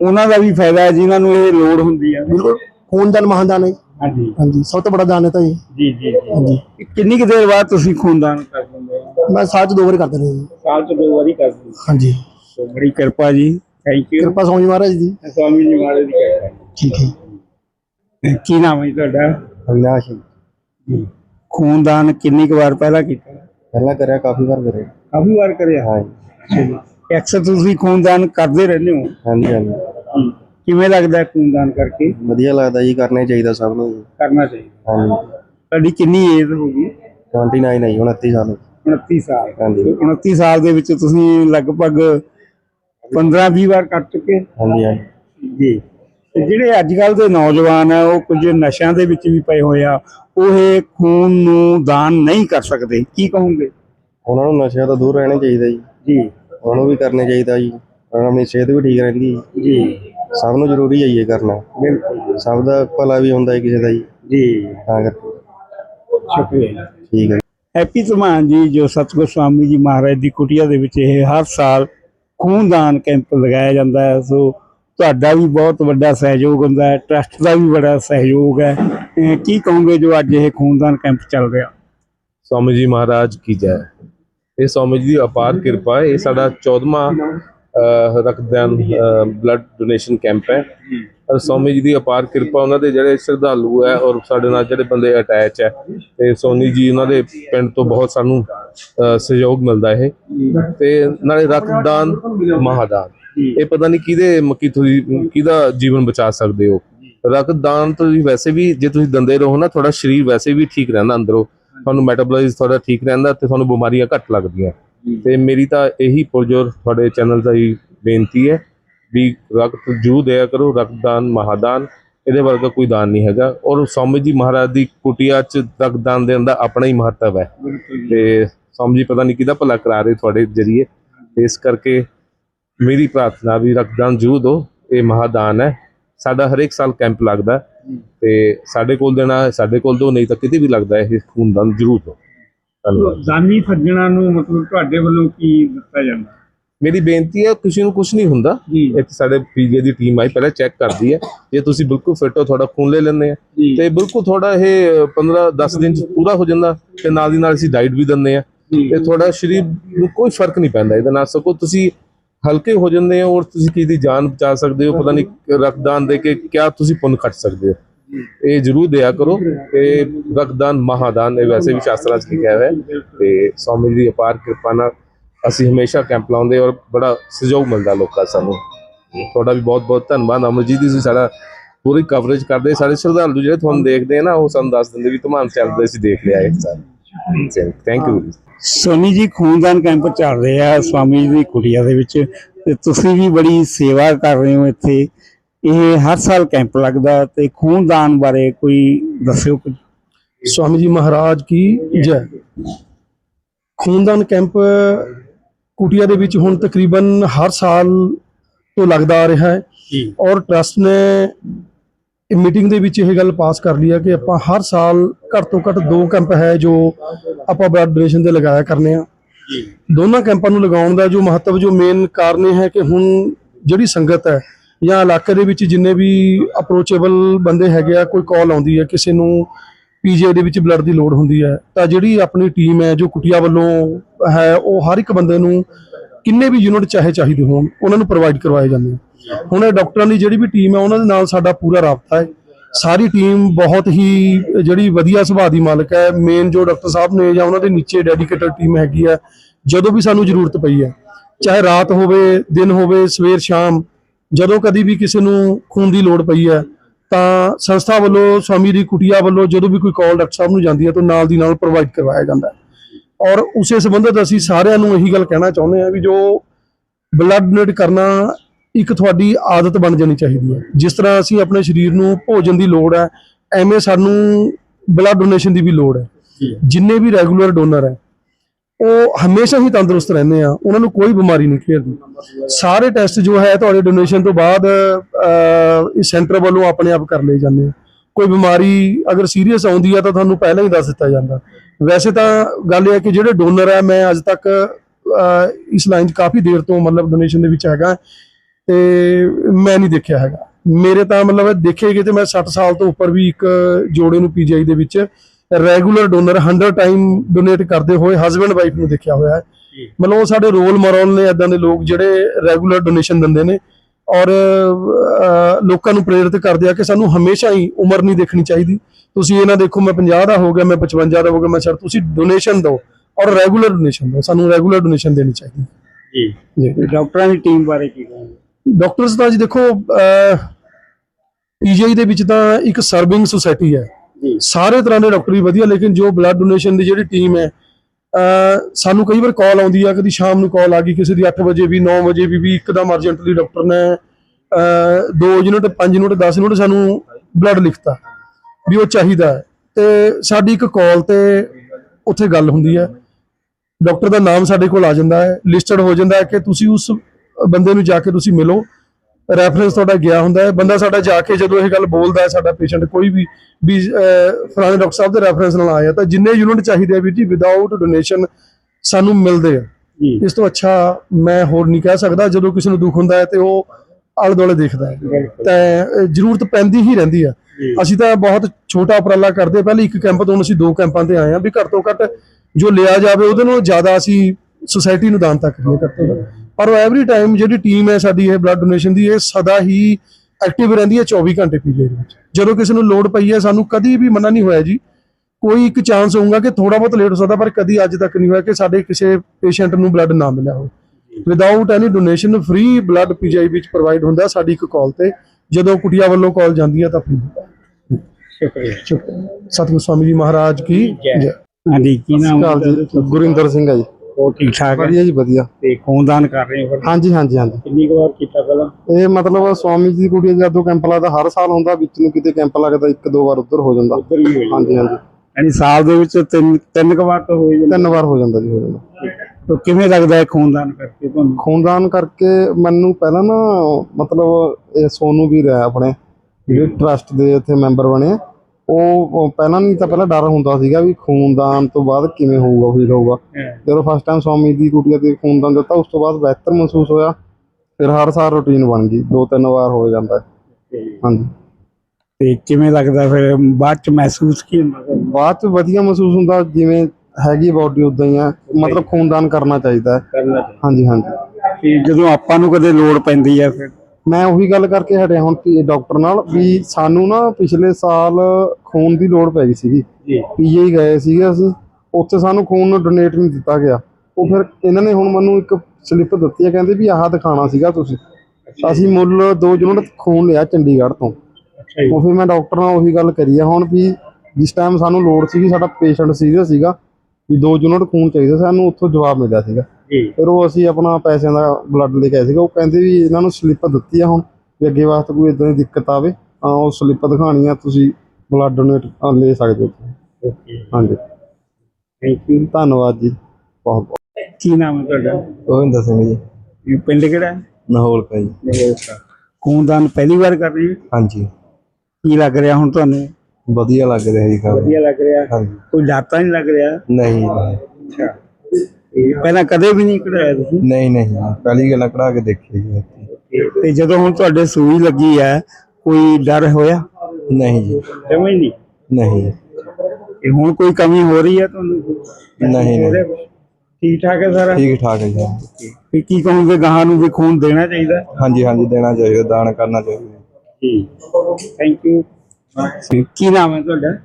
ਉਹਨਾਂ ਦਾ ਵੀ ਫਾਇਦਾ ਹੈ ਜਿਨ੍ਹਾਂ ਨੂੰ ਇਹ ਲੋੜ ਹੁੰਦੀ ਆ। ਬਿਲਕੁਲ ਖੂਨਦਾਨ ਮਹਾਦਾਨ ਹੈ ਜੀ। ਹਾਂਜੀ। ਹਾਂਜੀ ਸਭ ਤੋਂ ਬੜਾ ਦਾਨ ਹੈ ਤਾਂ ਜੀ ਜੀ ਜੀ ਜੀ। ਹਾਂਜੀ। ਕਿੰਨੀ ਕੁ ਦੇਰ ਬਾਅਦ ਤੁਸੀਂ ਖੂਨਦਾਨ ਕਰ ਦਿੰਦੇ ਹੋ? ਮੈਂ ਸਾਲ ਚ ਦੋ ਵਾਰੀ ਕਰ ਦਿੰਦਾ ਜੀ। ਸਾਲ ਚ ਦੋ ਵਾਰੀ ਕਰ ਦਿੰਦੇ ਹਾਂਜੀ। ਹੋ ਬੜੀ ਕਿਰਪਾ ਜੀ। ਥੈਂਕ ਯੂ ਕਿਰਪਾ ਸੋਹਣੀ ਮਹਾਰਾਜ ਦੀ। ਸਵਾਮੀ ਜੀ ਮਹਾਰਾਜ ਦੀ ਕਿਰਪਾ। ਠੀਕ ਹੈ। ਕੀ ਨਾਮ ਹੈ ਜੀ ਤੁਹਾਡਾ? ਅਵਿਨਾਸ਼ ਖੂਨਦਾਨ ਕਿੰਨੀ ਕੁ ਵਾਰ ਪਹਿਲਾਂ ਕੀਤਾ? ਪਹਿਲਾਂ ਕਰਿਆ ਕਾਫੀ ਵਾਰ ਕਰਿਆ। ਕਾਫੀ ਵਾਰ ਕਰਿਆ? ਹਾਂਜੀ ਅਕਸਰ ਤੁਸੀਂ ਖੂਨਦਾਨ ਕਰਦੇ ਰਹਿੰਦੇ ਹੋ? ਹਾਂਜੀ ਹਾਂਜੀ। ਕਿਵੇਂ ਲੱਗਦਾ ਹੈ ਖੂਨਦਾਨ ਕਰਕੇ? ਵਧੀਆ ਲੱਗਦਾ ਜੀ ਕਰਨਾ ਹੀ ਚਾਹੀਦਾ ਸਭ ਨੂੰ ਜੀ। ਕਰਨਾ ਚਾਹੀਦਾ। ਹਾਂਜੀ। ਤੁਹਾਡੀ ਕਿੰਨੀ ਏਜ ਹੋ ਗਈ? 29 ਹੈ ਜੀ 29 ਸਾਲ 29 ਸਾਲ। ਹਾਂਜੀ। 29 ਸਾਲ ਦੇ ਵਿੱਚ ਤੁਸੀਂ ਲਗਭਗ 15 20 ਵਾਰ ਕਰ ਚੁੱਕੇ? ਹੋ? ਹਾਂਜੀ ਹਾਂਜੀ। ਜੀ। ਤੇ ਜਿਹੜੇ ਅੱਜ ਕੱਲ ਦੇ ਨੌਜਵਾਨ ਆ ਉਹ ਕੁਝ ਨਸ਼ਿਆਂ ਦੇ ਵਿੱਚ ਵੀ ਪਏ ਹੋਏ ਆ ਉਹ ਇਹ ਖੂਨ ਨੂੰ ਦਾਨ ਨਹੀਂ ਕਰ ਸਕਦੇ। ਕੀ ਕਹੋਗੇ? ਉਹਨਾਂ ਨੂੰ ਨਸ਼ਿਆਂ ਤੋਂ ਦੂਰ ਰਹਿਣਾ ਚਾਹੀਦਾ ਜੀ। ਜੀ। ਉਹਨਾਂ ਨੂੰ ਵੀ ਕਰਨੇ ਚਾਹੀਦਾ ਜੀ। ਆਪਣੀ ਸਿਹਤ ਵੀ ਠੀਕ ਰਹਿੰਦੀ। ਜੀ। ਸਭ ਨੂੰ ਜ਼ਰੂਰੀ ਹੈ ਇਹ ਕਰਨਾ। ਬਿਲਕੁਲ ਸਭ ਦਾ ਭਲਾ ਵੀ ਹੁੰਦਾ ਹੈ ਕਿਸੇ ਦਾ ਜੀ। ਜੀ। ਤਾਂ ਕਰਕੇ। ਸ਼ੁਕਰੀਆ ਠੀਕ ਹੈ ਹੈਪੀ ਧਮਾਨ ਜੀ ਜੋ ਸਤਿਗੁਰ ਸਵਾਮੀ ਜੀ ਮਹਾਰਾਜ ਦੀ ਕੁਟੀਆ ਦੇ ਵਿੱਚ ਇਹ ਹਰ ਸਾਲ ਖੂਨਦਾਨ ਕੈਂਪ ਲਗਾਇਆ ਜਾਂਦਾ ਹੈ। ਸੋ ਤੁਹਾਡਾ ਵੀ ਬਹੁਤ ਵੱਡਾ ਸਹਿਯੋਗ ਹੁੰਦਾ ਹੈ ਟਰਸਟ ਦਾ ਵੀ ਬੜਾ ਸਹਿਯੋਗ ਹੈ। ਕੀ ਕਹੋਗੇ ਜੋ ਅੱਜ ਇਹ ਖੂਨਦਾਨ ਕੈਂਪ ਚੱਲ ਰਿਹਾ? ਸਵਾਮੀ ਜੀ ਮਹਾਰਾਜ ਕੀ ਜੈ। ਇਹ ਸਵਾਮੀ ਜੀ ਦੀ ਅਪਾਰ ਕਿਰਪਾ ਹੈ। ਇਹ ਸਾਡਾ 14ਵਾਂ ਰਕਤਦਾਨ ਬਲੱਡ ਡੋਨੇਸ਼ਨ ਕੈਂਪ ਹੈ। ਔਰ ਸਵਾਮੀ ਜੀ ਦੀ ਅਪਾਰ ਕਿਰਪਾ ਉਹਨਾਂ ਦੇ ਜਿਹੜੇ ਸ਼ਰਧਾਲੂ ਹੈ ਔਰ ਸਾਡੇ ਨਾਲ ਜਿਹੜੇ ਬੰਦੇ ਅਟੈਚ ਹੈ, ਤੇ ਸੋਨੀ ਜੀ ਉਹਨਾਂ ਦੇ ਪਿੰਡ ਤੋਂ ਬਹੁਤ ਸਾਨੂੰ ਸਹਿਯੋਗ ਮਿਲਦਾ ਹੈ। ਤੇ ਨਾਲੇ ਰਕਤਦਾਨ ਮਹਾਦਾਨ। ਇਹ ਪਤਾ ਨਹੀਂ ਕਿਹਦੇ ਮੱਕੀ ਤੁਸੀਂ ਕਿਹਦਾ ਜੀਵਨ ਬਚਾ ਸਕਦੇ ਹੋ। ਰਕਤਦਾਨ ਤੋਂ ਵੀ ਵੈਸੇ ਵੀ ਜੇ ਤੁਸੀਂ ਦੰਦੇ ਰਹੋ ਨਾ ਤੁਹਾਡਾ ਸਰੀਰ ਵੈਸੇ ਵੀ ਠੀਕ ਰਹਿੰਦਾ ਅੰਦਰੋਂ। ਤੁਹਾਨੂੰ ਮੈਟਾਬੋਲਾਈਜ਼ ਤੁਹਾਡਾ ਠੀਕ ਰਹਿੰਦਾ ਤੇ ਤੁਹਾਨੂੰ ਬਿਮਾਰੀਆਂ ਘੱਟ ਲੱਗਦੀਆਂ। ਤੇ ਮੇਰੀ ਤਾਂ ਇਹੀ ਪੁਰਜੋਰ ਤੁਹਾਡੇ ਚੈਨਲ ਦਾ ਹੀ ਬੇਨਤੀ ਹੈ ਵੀ ਰਕਤ ਜੂ ਦਿਆ ਕਰੋ ਰਕਤਦਾਨ ਮਹਾਦਾਨ। ਇਹਦੇ ਵਰਗਾ ਕੋਈ ਦਾਨ ਨਹੀਂ ਹੈਗਾ। ਔਰ ਸਵਾਮੀ ਜੀ ਮਹਾਰਾਜ ਦੀ ਕੁਟੀਆ ਚ ਰਕਤਦਾਨ ਦੇਣ ਦਾ ਆਪਣਾ ਹੀ ਮਹੱਤਵ ਹੈ। ਤੇ ਸਵਾਮੀ ਜੀ ਪਤਾ ਨਹੀਂ ਕਿਹਦਾ ਭਲਾ ਕਰਾ ਰਹੇ ਤੁਹਾਡੇ ਜਰੀਏ। ਇਸ ਕਰਕੇ ਮੇਰੀ ਪ੍ਰਾਰਥਨਾ ਵੀ ਰਕਤਦਾਨ ਜੂ ਦਿਓ ਇਹ ਮਹਾਦਾਨ ਹੈ। ਸਾਡਾ ਹਰੇਕ ਸਾਲ ਕੈਂਪ ਲੱਗਦਾ ਤੇ ਸਾਡੇ ਕੋਲ ਦੇਣਾ ਸਾਡੇ ਕੋਲ ਦੋ ਨਹੀਂ ਤਾਂ ਕਿਤੇ ਵੀ ਲੱਗਦਾ ਇਹ ਖੂਨਦਾਨ ਜ਼ਰੂਰ ਦਿਓ ਧੰਨਵਾਦ। ਦਾਨੀ ਸੱਜਣਾ ਨੂੰ ਮਤਲਬ ਤੁਹਾਡੇ ਵੱਲੋਂ ਕੀ ਦਿੱਤਾ ਜਾਂਦਾ? ਮੇਰੀ ਬੇਨਤੀ ਹੈ ਕਿਸੇ ਨੂੰ ਕੁਝ ਨਹੀਂ ਹੁੰਦਾ। ਇੱਥੇ ਸਾਡੇ ਪੀਜੀ ਦੀ ਟੀਮ ਆਈ ਪਹਿਲਾਂ ਚੈੱਕ ਕਰਦੀ ਹੈ। ਜੇ ਤੁਸੀਂ ਬਿਲਕੁਲ ਫਿੱਟ ਹੋ ਤੁਹਾਡਾ ਖੂਨ ਲੈ ਲੈਂਦੇ ਆ ਤੇ ਬਿਲਕੁਲ ਤੁਹਾਡਾ ਇਹ 15 10 ਦਿਨ ਚ ਪੂਰਾ ਹੋ ਜਾਂਦਾ ਤੇ ਨਾਲ ਦੀ ਨਾਲ ਅਸੀਂ ਡਾਈਟ ਵੀ ਦਿੰਦੇ ਆ। ਤੇ ਤੁਹਾਡਾ ਸਰੀਰ ਨੂੰ ਕੋਈ ਫ਼ਰਕ ਨਹੀਂ ਪੈਂਦਾ ਇਹਦੇ ਨਾਲ ਸਗੋਂ ਤੁਸੀਂ ਹਲਕੇ ਹੋ ਜਾਂਦੇ ਹੋ ਔਰ ਤੁਸੀਂ ਕਿਸੇ ਦੀ ਜਾਨ ਬਚਾ ਸਕਦੇ ਹੋ? ਪਤਾ ਨਹੀਂ ਰਕਤਦਾਨ ਦੇ ਕੇ ਕਿਆ ਤੁਸੀਂ ਪੁੰਨ ਖੱਟ ਸਕਦੇ ਹੋ। ਇਹ ਜ਼ਰੂਰ ਦਿਆ ਕਰੋ ਤੇ ਰਕਤਦਾਨ ਮਹਾਦਾਨ ਇਹ ਵੈਸੇ ਵੀ ਸ਼ਾਸਤਰਾਂ 'ਚ ਲਿਖਿਆ ਹੋਇਆ ਹੈ। ਤੇ ਸਵਾਮੀ ਜੀ ਦੀ ਅਪਾਰ ਕਿਰਪਾ ਨਾਲ ਅਸੀਂ ਹਮੇਸ਼ਾ ਕੈਂਪ ਲਾਉਂਦੇ ਔਰ ਬੜਾ ਸਹਿਯੋਗ ਮਿਲਦਾ ਲੋਕਾਂ ਦਾ ਸਾਨੂੰ। ਤੁਹਾਡਾ ਵੀ ਬਹੁਤ ਬਹੁਤ ਧੰਨਵਾਦ। ਅਮਰਜੀਤ ਜੀ ਤੁਸੀਂ ਸਾਡਾ ਪੂਰੀ ਕਵਰੇਜ ਕਰਦੇ। ਸਾਡੇ ਸ਼ਰਧਾਲੂ ਜਿਹੜੇ ਤੁਹਾਨੂੰ ਦੇਖਦੇ ਆ ਨਾ ਉਹ ਸਾਨੂੰ ਦੱਸ ਦਿੰਦੇ ਵੀ ਧਮਾਨ ਚੱਲਦੇ ਸੀ ਦੇਖ ਲਿਆ ਇਹ ਸਿੰਘ ਜੀ। ਖੂਨਦਾਨ ਕੈਂਪ ਚੱਲ ਰਿਹਾ ਸਵਾਮੀ ਜੀ ਦੀ ਕੁਟਿਆ ਦੇ ਵਿੱਚ। ਤੇ ਤੁਸੀਂ ਵੀ ਬੜੀ ਸੇਵਾ ਕਰ ਰਹੇ ਹੋ ਇੱਥੇ। ਇਹ ਹਰ ਸਾਲ ਕੈਂਪ ਲੱਗਦਾ ਤੇ ਖੂਨਦਾਨ ਬਾਰੇ ਕੋਈ ਦੱਸਿਓ ਕੁਝ। ਸਵਾਮੀ ਜੀ ਮਹਾਰਾਜ ਕੀ ਜੈ। ਖੂਨਦਾਨ ਕੈਂਪ ਕੁਟਿਆ ਦੇ ਵਿੱਚ ਹੁਣ ਤਕਰੀਬਨ ਹਰ ਸਾਲ ਤੋਂ ਲੱਗਦਾ ਆ ਰਿਹਾ ਹੈ। ਔਰ ਟਰਸਟ ਨੇ ਮੀਟਿੰਗ ਦੇ ਵਿੱਚ ਇਹ ਗੱਲ ਪਾਸ ਕਰ ਲਈ ਹੈ ਕਿ ਆਪਾਂ ਹਰ ਸਾਲ ਘੱਟ ਤੋਂ ਘੱਟ ਦੋ ਕੈਂਪ ਹੈ ਜੋ ਆਪਾਂ ਬਲੱਡ ਡੋਨੇਸ਼ਨ ਦੇ ਲਗਾਇਆ ਕਰਨੇ ਆ। ਜੀ। ਦੋਨਾਂ ਕੈਂਪਾਂ ਨੂੰ ਲਗਾਉਣ ਦਾ ਜੋ ਮਹੱਤਵ ਜੋ ਮੇਨ ਕਾਰਨ ਇਹ ਹੈ ਕਿ ਹੁਣ ਜਿਹੜੀ ਸੰਗਤ ਹੈ ਜਾਂ ਇਲਾਕੇ ਦੇ ਵਿੱਚ ਜਿੰਨੇ ਵੀ ਅਪਰੋਚੇਬਲ ਬੰਦੇ ਹੈਗੇ ਆ ਕੋਈ ਕਾਲ ਆਉਂਦੀ ਹੈ ਕਿਸੇ ਨੂੰ ਪੀਜੀਆਈ ਦੇ ਵਿੱਚ ਬਲੱਡ ਦੀ ਲੋੜ ਹੁੰਦੀ ਹੈ ਤਾਂ ਜਿਹੜੀ ਆਪਣੀ ਟੀਮ ਹੈ ਜੋ ਕੁਟੀਆ ਵੱਲੋਂ ਹੈ ਉਹ ਹਰ ਇੱਕ ਬੰਦੇ ਨੂੰ ਕਿੰਨੇ ਵੀ ਯੂਨਿਟ ਚਾਹੇ ਚਾਹੀਦੇ ਹੋਣ, ਉਹਨਾਂ ਨੂੰ ਪ੍ਰੋਵਾਈਡ ਕਰਵਾਏ ਜਾਂਦੇ ਆ। ਹੁਣ ਇਹ ਡਾਕਟਰਾਂ ਦੀ ਜਿਹੜੀ ਵੀ ਟੀਮ ਹੈ ਉਹਨਾਂ ਦੇ ਨਾਲ ਸਾਡਾ ਪੂਰਾ ਰਾਬਤਾ ਹੈ। ਸਾਰੀ ਟੀਮ ਬਹੁਤ ਹੀ ਜਿਹੜੀ ਵਧੀਆ ਸੁਭਾਅ ਦੀ ਮਾਲਕ ਹੈ। ਮੇਨ ਜੋ ਡਾਕਟਰ ਸਾਹਿਬ ਨੇ ਜਾਂ ਉਹਨਾਂ ਦੇ ਨੀਚੇ ਡੈਡੀਕੇਟਡ ਟੀਮ ਹੈਗੀ ਹੈ ਜਦੋਂ ਵੀ ਸਾਨੂੰ ਜ਼ਰੂਰਤ ਪਈ ਹੈ ਚਾਹੇ ਰਾਤ ਹੋਵੇ, ਦਿਨ ਹੋਵੇ, ਸਵੇਰ, ਸ਼ਾਮ, ਜਦੋਂ ਕਦੀ ਵੀ ਕਿਸੇ ਨੂੰ ਖੂਨ ਦੀ ਲੋੜ ਪਈ ਹੈ ਤਾਂ ਸੰਸਥਾ ਵੱਲੋਂ, ਸਵਾਮੀ ਦੀ ਕੁਟੀਆ ਵੱਲੋਂ ਜਦੋਂ ਵੀ ਕੋਈ ਕਾਲ ਡਾਕਟਰ ਸਾਹਿਬ ਨੂੰ ਜਾਂਦੀ ਹੈ ਤਾਂ ਨਾਲ ਦੀ ਨਾਲ ਪ੍ਰੋਵਾਈਡ ਕਰਵਾਇਆ ਜਾਂਦਾ ਹੈ। ਔਰ ਉਸੇ ਸੰਬੰਧਤ ਅਸੀਂ ਸਾਰਿਆਂ ਨੂੰ ਇਹੀ ਗੱਲ ਕਹਿਣਾ ਚਾਹੁੰਦੇ ਹਾਂ ਵੀ ਜੋ ਬਲੱਡ ਡੋਨੇਟ ਕਰਨਾ ਇੱਕ ਤੁਹਾਡੀ ਆਦਤ ਬਣ ਜਾਣੀ ਚਾਹੀਦੀ ਹੈ। ਜਿਸ ਤਰ੍ਹਾਂ ਅਸੀਂ ਆਪਣੇ ਸਰੀਰ ਨੂੰ ਭੋਜਨ ਦੀ ਲੋੜ ਹੈ ਐਵੇਂ ਸਾਨੂੰ ਬਲੱਡ ਡੋਨੇਸ਼ਨ ਦੀ ਵੀ ਲੋੜ ਹੈ। ਜਿੰਨੇ ਵੀ ਰੈਗੂਲਰ ਡੋਨਰ ਹੈ ਉਹ ਹਮੇਸ਼ਾ ਹੀ ਤੰਦਰੁਸਤ ਰਹਿੰਦੇ ਆ ਉਹਨਾਂ ਨੂੰ ਕੋਈ ਬਿਮਾਰੀ ਨਹੀਂ ਘੇਰਦੀ ਸਾਰੇ ਟੈਸਟ ਜੋ ਹੈ ਤੁਹਾਡੇ ਡੋਨੇਸ਼ਨ ਤੋਂ ਬਾਅਦ ਇਸ ਸੈਂਟਰ ਵੱਲੋਂ ਆਪਣੇ ਆਪ ਕਰ ਲਏ ਜਾਂਦੇ ਆ। ਕੋਈ ਬਿਮਾਰੀ ਅਗਰ ਸੀਰੀਅਸ ਆਉਂਦੀ ਆ ਤਾਂ ਤੁਹਾਨੂੰ ਪਹਿਲਾਂ ਹੀ ਦੱਸ ਦਿੱਤਾ ਜਾਂਦਾ। ਵੈਸੇ ਤਾਂ ਗੱਲ ਇਹ ਹੈ ਕਿ ਜਿਹੜੇ ਡੋਨਰ ਹੈ ਮੈਂ ਅੱਜ ਤੱਕ ਇਸ ਲਾਈਨ 'ਚ ਕਾਫੀ ਦੇਰ ਤੋਂ ਮਤਲਬ ਡੋਨੇਸ਼ਨ ਦੇ ਵਿੱਚ ਹੈਗਾ ਤੇ ਮੈਂ ਨਹੀਂ ਦੇਖਿਆ ਹੈਗਾ। ਮੇਰੇ ਤਾਂ ਮਤਲਬ ਦੇਖੇ ਗਏ ਤੇ ਮੈਂ 60 ਸਾਲ ਤੋਂ ਉੱਪਰ ਵੀ ਇੱਕ ਜੋੜੇ ਨੂੰ ਪੀਜੀਆਈ ਦੇ ਵਿੱਚ ਰੈਗੂਲਰ ਡੋਨਰ 100 ਟਾਈਮ ਡੋਨੇਟ ਕਰਦੇ ਹੋਏ ਹਸਬੰਡ ਵਾਈਫ ਨੂੰ ਦੇਖਿਆ ਹੋਇਆ ਹੈ। ਮਤਲਬ ਉਹ ਸਾਡੇ ਰੋਲ ਮਾਡਲ ਨੇ ਇਦਾਂ ਦੇ ਲੋਕ ਜਿਹੜੇ ਰੈਗੂਲਰ ਡੋਨੇਸ਼ਨ ਦਿੰਦੇ ਨੇ। ਔਰ ਲੋਕਾਂ ਨੂੰ ਪ੍ਰੇਰਿਤ ਕਰਦੇ ਆ ਕਿ ਸਾਨੂੰ ਹਮੇਸ਼ਾ ਹੀ ਉਮਰ ਨਹੀਂ ਦੇਖਣੀ ਚਾਹੀਦੀ। ਤੁਸੀਂ ਇਹ ਨਾ ਦੇਖੋ ਮੈਂ 50 ਦਾ ਹੋ ਗਿਆ ਮੈਂ 55 ਦਾ ਹੋ ਗਿਆ ਮੈਂ ਛੱਡ ਤੁਸੀਂ ਡੋਨੇਸ਼ਨ ਦਿਓ ਔਰ ਰੈਗੂਲਰ ਡੋਨੇਸ਼ਨ ਦਿਓ। ਸਾਨੂੰ ਰੈਗੂਲਰ ਡੋਨੇਸ਼ਨ ਦੇਣੀ ਚਾਹੀਦੀ। ਜੀ। ਜੀ। ਡਾਕਟਰਾਂ ਦੀ ਟੀਮ ਬਾਰੇ ਕੀ ਕਹੋਗੇ ਡਾਕਟਰਸ ਤਾਂ ਜੀ ਦੇਖੋ ਪੀਜੀਆਈ ਦੇ ਵਿੱਚ ਤਾਂ ਇੱਕ ਸਰਵਿੰਗ ਸੁਸਾਇਟੀ ਹੈ। ਜੀ। ਸਾਰੇ ਤਰ੍ਹਾਂ ਦੇ ਡਾਕਟਰ ਵੀ ਵਧੀਆ ਲੇਕਿਨ ਜੋ ਬਲੱਡ ਡੋਨੇਸ਼ਨ ਦੀ ਜਿਹੜੀ ਟੀਮ ਹੈ ਸਾਨੂੰ ਕਈ ਵਾਰ ਕਾਲ ਆਉਂਦੀ ਆ, ਕਦੀ ਸ਼ਾਮ ਨੂੰ ਕਾਲ ਆ ਗਈ, ਕਿਸੇ ਦੀ 8 ਵਜੇ ਵੀ 9 ਵਜੇ ਵੀ ਵੀ ਇੱਕਦਮ ਅਰਜੈਂਟਲੀ ਡਾਕਟਰ ਨੇ, ਅਹ, ਦੋ ਯੂਨਿਟ 5 ਯੂਨਿਟ 10 ਯੂਨਿਟ ਸਾਨੂੰ ਬਲੱਡ ਲਿਖਤਾ ਵੀ ਉਹ ਚਾਹੀਦਾ ਹੈ। ਤੇ ਸਾਡੀ ਇੱਕ ਕਾਲ ਤੇ ਉੱਥੇ ਗੱਲ ਹੁੰਦੀ ਹੈ। ਡਾਕਟਰ ਦਾ ਨਾਮ ਸਾਡੇ ਕੋਲ ਆ ਜਾਂਦਾ ਹੈ ਲਿਸਟਡ ਹੋ ਜਾਂਦਾ ਹੈ ਕਿ ਤੁਸੀਂ ਉਸ ਬੰਦੇ ਨੂੰ ਜਾ ਕੇ ਤੁਸੀਂ ਮਿਲੋ। ਰੈਫਰੈਂਸ ਤੁਹਾਡਾ ਗਿਆ ਹੁੰਦਾ ਹੈ। ਬੰਦਾ ਸਾਡਾ ਜਾ ਕੇ ਜਦੋਂ ਇਹ ਗੱਲ ਬੋਲਦਾ ਹੈ ਸਾਡਾ ਪੇਸ਼ੈਂਟ ਕੋਈ ਵੀ ਵੀ ਫਲਾਣੇ ਡਾਕਟਰ ਸਾਹਿਬ ਦੇ ਰੈਫਰੈਂਸ ਨਾਲ ਆਇਆ ਤਾਂ ਜਿੰਨੇ ਯੂਨਿਟ ਚਾਹੀਦੇ ਆ ਵੀਰ ਜੀ ਵਿਦਆਊਟ ਡੋਨੇਸ਼ਨ ਸਾਨੂੰ ਮਿਲਦੇ ਆ। ਇਸ ਤੋਂ ਅੱਛਾ ਮੈਂ ਹੋਰ ਨਹੀਂ ਕਹਿ ਸਕਦਾ ਜਦੋਂ ਕਿਸੇ ਨੂੰ ਦੁੱਖ ਹੁੰਦਾ ਹੈ ਤੇ ਉਹ ਆਲੇ ਦੁਆਲੇ ਦੇਖਦਾ ਹੈ। ਤਾਂ ਜ਼ਰੂਰਤ ਪੈਂਦੀ ਹੀ ਰਹਿੰਦੀ ਆ। ਅਸੀਂ ਤਾਂ ਬਹੁਤ ਛੋਟਾ ਉਪਰਾਲਾ ਕਰਦੇ ਪਹਿਲੇ ਇੱਕ ਕੈਂਪ ਤੋਂ ਅਸੀਂ ਦੋ ਕੈਂਪਾਂ ਤੇ ਆਏ ਆ ਵੀ ਘੱਟ ਤੋਂ ਘੱਟ ਜੋ ਲਿਆ ਜਾਵੇ ਉਹਦੇ ਨਾਲੋਂ ਜ਼ਿਆਦਾ ਅਸੀਂ ਸੁਸਾਇਟੀ ਨੂੰ ਦਾਨ ਤੱਕ ਕਰੀਏ ਘੱਟ ਤੋਂ ਘੱਟ। ਪਰ ਐਵਰੀ ਟਾਈਮ ਜਿਹੜੀ ਟੀਮ ਹੈ ਸਾਡੀ ਇਹ ਬਲੱਡ ਡੋਨੇਸ਼ਨ ਦੀ ਇਹ ਸਦਾ ਹੀ ਐਕਟਿਵ ਰਹਿੰਦੀ ਹੈ 24 ਘੰਟੇ ਪੀਜੇ ਵਿੱਚ। ਜਦੋਂ ਕਿਸੇ ਨੂੰ ਲੋੜ ਪਈ ਹੈ ਸਾਨੂੰ ਕਦੀ ਵੀ ਮਨਾ ਨਹੀਂ ਹੋਇਆ ਜੀ। ਕੋਈ ਇੱਕ ਚਾਂਸ ਹੋਊਗਾ ਕਿ ਥੋੜਾ ਬਹੁਤ ਲੇਟ ਹੋ ਸਕਦਾ ਪਰ ਕਦੀ ਅੱਜ ਤੱਕ ਨਹੀਂ ਹੋਇਆ ਕਿ ਸਾਡੇ ਕਿਸੇ ਪੇਸ਼ੈਂਟ ਨੂੰ ਬਲੱਡ ਨਾ ਮਿਲਿਆ ਹੋਵੇ। Without any donation free blood PGI ਵਿੱਚ ਪ੍ਰੋਵਾਈਡ ਹੁੰਦਾ ਸਾਡੀ ਇੱਕ ਕਾਲ ਤੇ। ਜਦੋਂ ਕੁਟਿਆ ਵੱਲੋਂ ਕਾਲ ਜਾਂਦੀ ਹੈ ਤਾਂ ਫਿਰ ਸ਼ੁਕਰੀਆ। ਸਤਿਗੁਰੂ ਸਵਾਮੀ ਜੀ ਮਹਾਰਾਜ ਕੀ ਜੈ। ਹਾਂਜੀ ਕੀ ਨਾਮ ਗੁਰਿੰਦਰ ਸਿੰਘ ਹੈ ਜੀ। ਉਹ ਠੀਕ ਠਾਕ ਹੈ? ਵਧੀਆ ਜੀ ਵਧੀਆ। ਤੇ ਖੂਨਦਾਨ ਕਰ ਰਹੇ ਹੋ ਫਿਰ? ਹਾਂਜੀ ਹਾਂਜੀ ਹਾਂਜੀ। ਕਿੰਨੀ ਕੁ ਵਾਰ ਕੀਤਾ ਪਹਿਲਾਂ? ਇਹ ਮਤਲਬ ਸਵਾਮੀ ਜੀ ਦੀ ਕੁੜੀ ਜਦੋਂ ਕੈਂਪ ਲੱਗਦਾ ਹਰ ਸਾਲ ਹੁੰਦਾ ਵਿੱਚ ਨੂੰ ਕਿਤੇ ਕੈਂਪ ਲੱਗਦਾ ਇੱਕ ਦੋ ਵਾਰ ਉੱਧਰ ਹੋ ਜਾਂਦਾ। ਉੱਧਰ ਵੀ ਹੋਈ ਹਾਂਜੀ ਹਾਂਜੀ। ਯਾਨੀ ਸਾਲ ਦੇ ਵਿੱਚ ਤਿੰਨ ਤਿੰਨ ਕੁ ਵਾਰ ਤਾਂ ਹੋ ਹੀ ਜਾਂਦਾ। ਤਿੰਨ ਵਾਰ ਹੋ ਜਾਂਦਾ ਜੀ ਹੋ ਜਾਂਦਾ। ਤਾਂ ਕਿਵੇਂ ਲੱਗਦਾ ਹੈ ਖੂਨਦਾਨ ਕਰਕੇ ਤੁਹਾਨੂੰ? ਖੂਨਦਾਨ ਕਰਕੇ ਮੈਨੂੰ ਪਹਿਲਾਂ ਨਾ ਮਤਲਬ ਇਹ ਸੋਨੂ ਵੀਰ ਹੈ ਆਪਣੇ ਜਿਹੜੇ ਟਰਸਟ ਦੇ ਇੱਥੇ ਮੈਂਬਰ ਬਣੇ ਆ। ਉਹ ਪਹਿਲਾਂ ਨਹੀਂ ਤਾਂ ਪਹਿਲਾਂ ਡਰ ਹੁੰਦਾ ਸੀਗਾ ਵੀ ਖੂਨਦਾਨ ਤੋਂ ਬਾਅਦ ਕਿਵੇਂ ਹੋਊਗਾ ਫੀਲ ਹੋਊਗਾ। ਜਦੋਂ ਫਸਟ ਟਾਈਮ ਸਵਾਮੀ ਦੀ ਕੁਟੀਆ ਤੇ ਖੂਨਦਾਨ ਦਿੱਤਾ ਉਸ ਤੋਂ ਬਾਅਦ ਬਿਹਤਰ ਮਹਿਸੂਸ ਹੋਇਆ ਫਿਰ ਹਰ ਸਾਲ ਰੁਟੀਨ ਬਣ ਗਈ ਦੋ ਤਿੰਨ ਵਾਰ ਹੋ ਜਾਂਦਾ। ਹਾਂਜੀ। ਤੇ ਕਿਵੇਂ ਲੱਗਦਾ ਫਿਰ ਬਾਅਦ ਚ ਮਹਿਸੂਸ ਕੀ ਹੁੰਦਾ? ਬਾਅਦ ਚ ਵਧੀਆ ਮਹਿਸੂਸ ਹੁੰਦਾ ਜਿਵੇਂ ਹੈਗੀ ਬਾਡੀ ਉਦਾਂ ਹੀ ਆ ਮਤਲਬ ਖੂਨਦਾਨ ਕਰਨਾ ਚਾਹੀਦਾ। ਹੈ ਹਾਂਜੀ ਹਾਂਜੀ। ਜਦੋਂ ਆਪਾਂ ਨੂੰ ਕਦੇ ਲੋੜ ਪੈਂਦੀ ਹੈ ਫਿਰ ਮੈਂ ਉਹੀ ਗੱਲ ਕਰਕੇ ਹਟਿਆ ਹੁਣ ਕਿ ਡਾਕਟਰ ਨਾਲ ਵੀ ਸਾਨੂੰ ਨਾ ਪਿਛਲੇ ਸਾਲ ਖੂਨ ਦੀ ਲੋੜ ਪੈ ਗਈ ਸੀਗੀ। ਜੀ। ਪੀਜੀ ਗਏ ਸੀਗੇ ਅਸੀਂ। ਉੱਥੇ ਸਾਨੂੰ ਖੂਨ ਡੋਨੇਟ ਨਹੀਂ ਦਿੱਤਾ ਗਿਆ। ਉਹ ਫਿਰ ਇਹਨਾਂ ਨੇ ਹੁਣ ਮੈਨੂੰ ਇੱਕ ਸਲਿੱਪ ਦਿੱਤੀ ਹੈ ਕਹਿੰਦੇ ਵੀ ਆਹ ਦਿਖਾਣਾ ਸੀਗਾ ਤੁਸੀਂ। ਅਸੀਂ ਮੁੱਲ 2 ਯੂਨਿਟ ਖੂਨ ਲਿਆ ਚੰਡੀਗੜ੍ਹ ਤੋਂ। ਉਹ ਫਿਰ ਮੈਂ ਡਾਕਟਰ ਨਾਲ ਉਹੀ ਗੱਲ ਕਰੀ ਆ ਹੁਣ ਵੀ ਜਿਸ ਟਾਈਮ ਸਾਨੂੰ ਲੋੜ ਸੀਗੀ ਸਾਡਾ ਪੇਸ਼ੈਂਟ ਸੀਰੀਅਸ ਸੀਗਾ ਵੀ 2 ਯੂਨਿਟ ਖੂਨ ਚਾਹੀਦਾ ਸਾਨੂੰ ਉੱਥੋਂ ਜਵਾਬ ਮਿਲਿਆ ਸੀਗਾ। ਫਿਰ ਉਹ ਅਸੀਂ ਆਪਣਾ ਪੈਸਿਆਂ ਦਾ ਬਲੱਡ ਲੈ ਕੇ ਆਏ ਸੀਗਾ। ਉਹ ਕਹਿੰਦੇ ਵੀ ਇਹਨਾਂ ਨੂੰ ਸਲਿੱਪ ਦਿੱਤੀ ਆ ਹੁਣ ਵੀ ਅੱਗੇ ਵਾਸਤੇ ਕੋਈ ਇਦਾਂ ਦੀ ਦਿੱਕਤ ਆਵੇ ਤਾਂ ਉਹ ਸਲਿੱਪ ਦਿਖਾਣੀ ਆ ਤੁਸੀਂ ਬਲੱਡ ਡੋਨੇਟ ਲੈ ਸਕਦੇ ਹੋ। ਓਕੇ। ਹਾਂਜੀ। ਥੈਂਕ ਯੂ ਧੰਨਵਾਦ ਜੀ। ਬਹੁਤ ਬਹੁਤ। ਕੀ ਨਾਮ ਹੈ ਤੁਹਾਡਾ? ਗੋਵਿੰਦਰ ਸਿੰਘ ਜੀ। ਇਹ ਪਿੰਡ ਕਿਹੜਾ ਹੈ? ਨਹੋਲ ਕਾ ਜੀ ਖੂਨਦਾਨ ਪਹਿਲੀ ਵਾਰ ਕਰ ਰਹੀ ਹੈ? ਹਾਂਜੀ। ਕੀ ਲੱਗ ਰਿਹਾ ਹੁਣ ਤੁਹਾਨੂੰ? ਵਧੀਆ ਲੱਗ ਰਿਹਾ ਜੀ ਵਧੀਆ ਲੱਗ ਰਿਹਾ। ਹਾਂਜੀ। ਕੋਈ ਡਰ ਤਾਂ ਨਹੀਂ ਲੱਗ ਰਿਹਾ? ਨਹੀਂ। ਅੱਛਾ। ਪਹਿਲਾਂ ਕਦੇ ਵੀ ਨਹੀਂ ਕਢਾਇਆ ਤੁਸੀਂ? ਨਹੀਂ ਨਹੀਂ ਪਹਿਲੀ ਗੱਲ ਕਢਾ ਕੇ ਦੇਖੀ ਜੀ ਤੇ ਜਦੋਂ ਹੁਣ ਤੁਹਾਡੇ ਸੂਈ ਲੱਗੀ ਹੈ ਕੋਈ ਡਰ ਹੋਇਆ? ਨਹੀਂ ਜੀ। ਜਮੇ ਨਹੀਂ? ਨਹੀਂ ਤੇ ਹੁਣ ਕੋਈ ਕਮੀ ਹੋ ਰਹੀ ਹੈ ਤੁਹਾਨੂੰ? ਨਹੀਂ ਨਹੀਂ। ਠੀਕ ਠਾਕ ਹੈ ਸਾਰਾ? ਠੀਕ ਠਾਕ ਹੈ ਜੀ ਤੇ ਕੀ ਕਹੋਗੇ ਗਾਹਾਂ ਨੂੰ ਵੀ ਖੂਨ ਦੇਣਾ ਚਾਹੀਦਾ? ਹਾਂਜੀ ਹਾਂਜੀ ਦੇਣਾ ਚਾਹੀਦਾ ਦਾਨ ਕਰਨਾ ਚਾਹੀਦਾ। ਜੀ ਥੈਂਕ ਯੂ ਕੀ ਨਾਮ ਹੈ ਤੁਹਾਡਾ?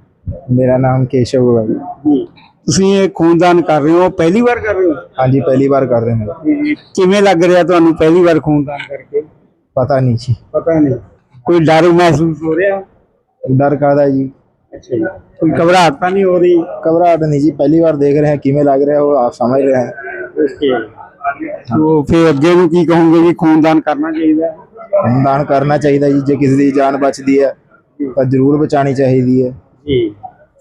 ਮੇਰਾ ਨਾਮ ਕੇਸ਼ਵ ਹੈ। ਜੀ। ਤੁਸੀਂ ਇਹ ਖੂਨਦਾਨ ਕਰ ਰਹੇ ਹੋ ਪਹਿਲੀ ਵਾਰ ਕਰ ਰਹੇ ਹੋ? ਹਾਂਜੀ ਪਹਿਲੀ ਵਾਰ ਕਰ ਰਹੇ ਹਾਂ। ਕਿਵੇਂ ਲੱਗ ਰਿਹਾ ਤੁਹਾਨੂੰ ਪਹਿਲੀ ਵਾਰ ਖੂਨਦਾਨ ਕਰਕੇ? ਪਤਾ ਨਹੀਂ ਜੀ। ਪਤਾ ਨਹੀਂ। ਕੋਈ ਡਰ ਮਹਿਸੂਸ ਹੋ ਰਿਹਾ? ਡਰ ਕਾਦਾ ਜੀ? ਅੱਛਾ ਜੀ। ਕੋਈ ਘਬਰਾਹਟ ਤਾਂ ਨਹੀਂ ਹੋ ਰਹੀ? ਘਬਰਾਹਟ ਨਹੀਂ ਜੀ ਪਹਿਲੀ ਵਾਰ ਦੇਖ ਰਹੇ ਹਾਂ ਕਿਵੇਂ ਲੱਗ ਰਿਹਾ ਉਹ ਆਪ ਸਮਝ ਰਹੇ। ਹਾਂ ਤੋ ਫਿਰ ਅੱਗੇ ਨੂੰ ਕੀ ਕਹੋਗੇ ਵੀ ਖੂਨਦਾਨ ਕਰਨਾ ਚਾਹੀਦਾ? ਹੈ? ਦਾਨ ਕਰਨਾ ਚਾਹੀਦਾ ਜੀ ਜੇ ਕਿਸੇ ਦੀ ਜਾਨ ਬਚਦੀ ਹੈ ਤਾਂ ਜ਼ਰੂਰ ਬਚਾਣੀ ਚਾਹੀਦੀ ਹੈ। ਜੀ।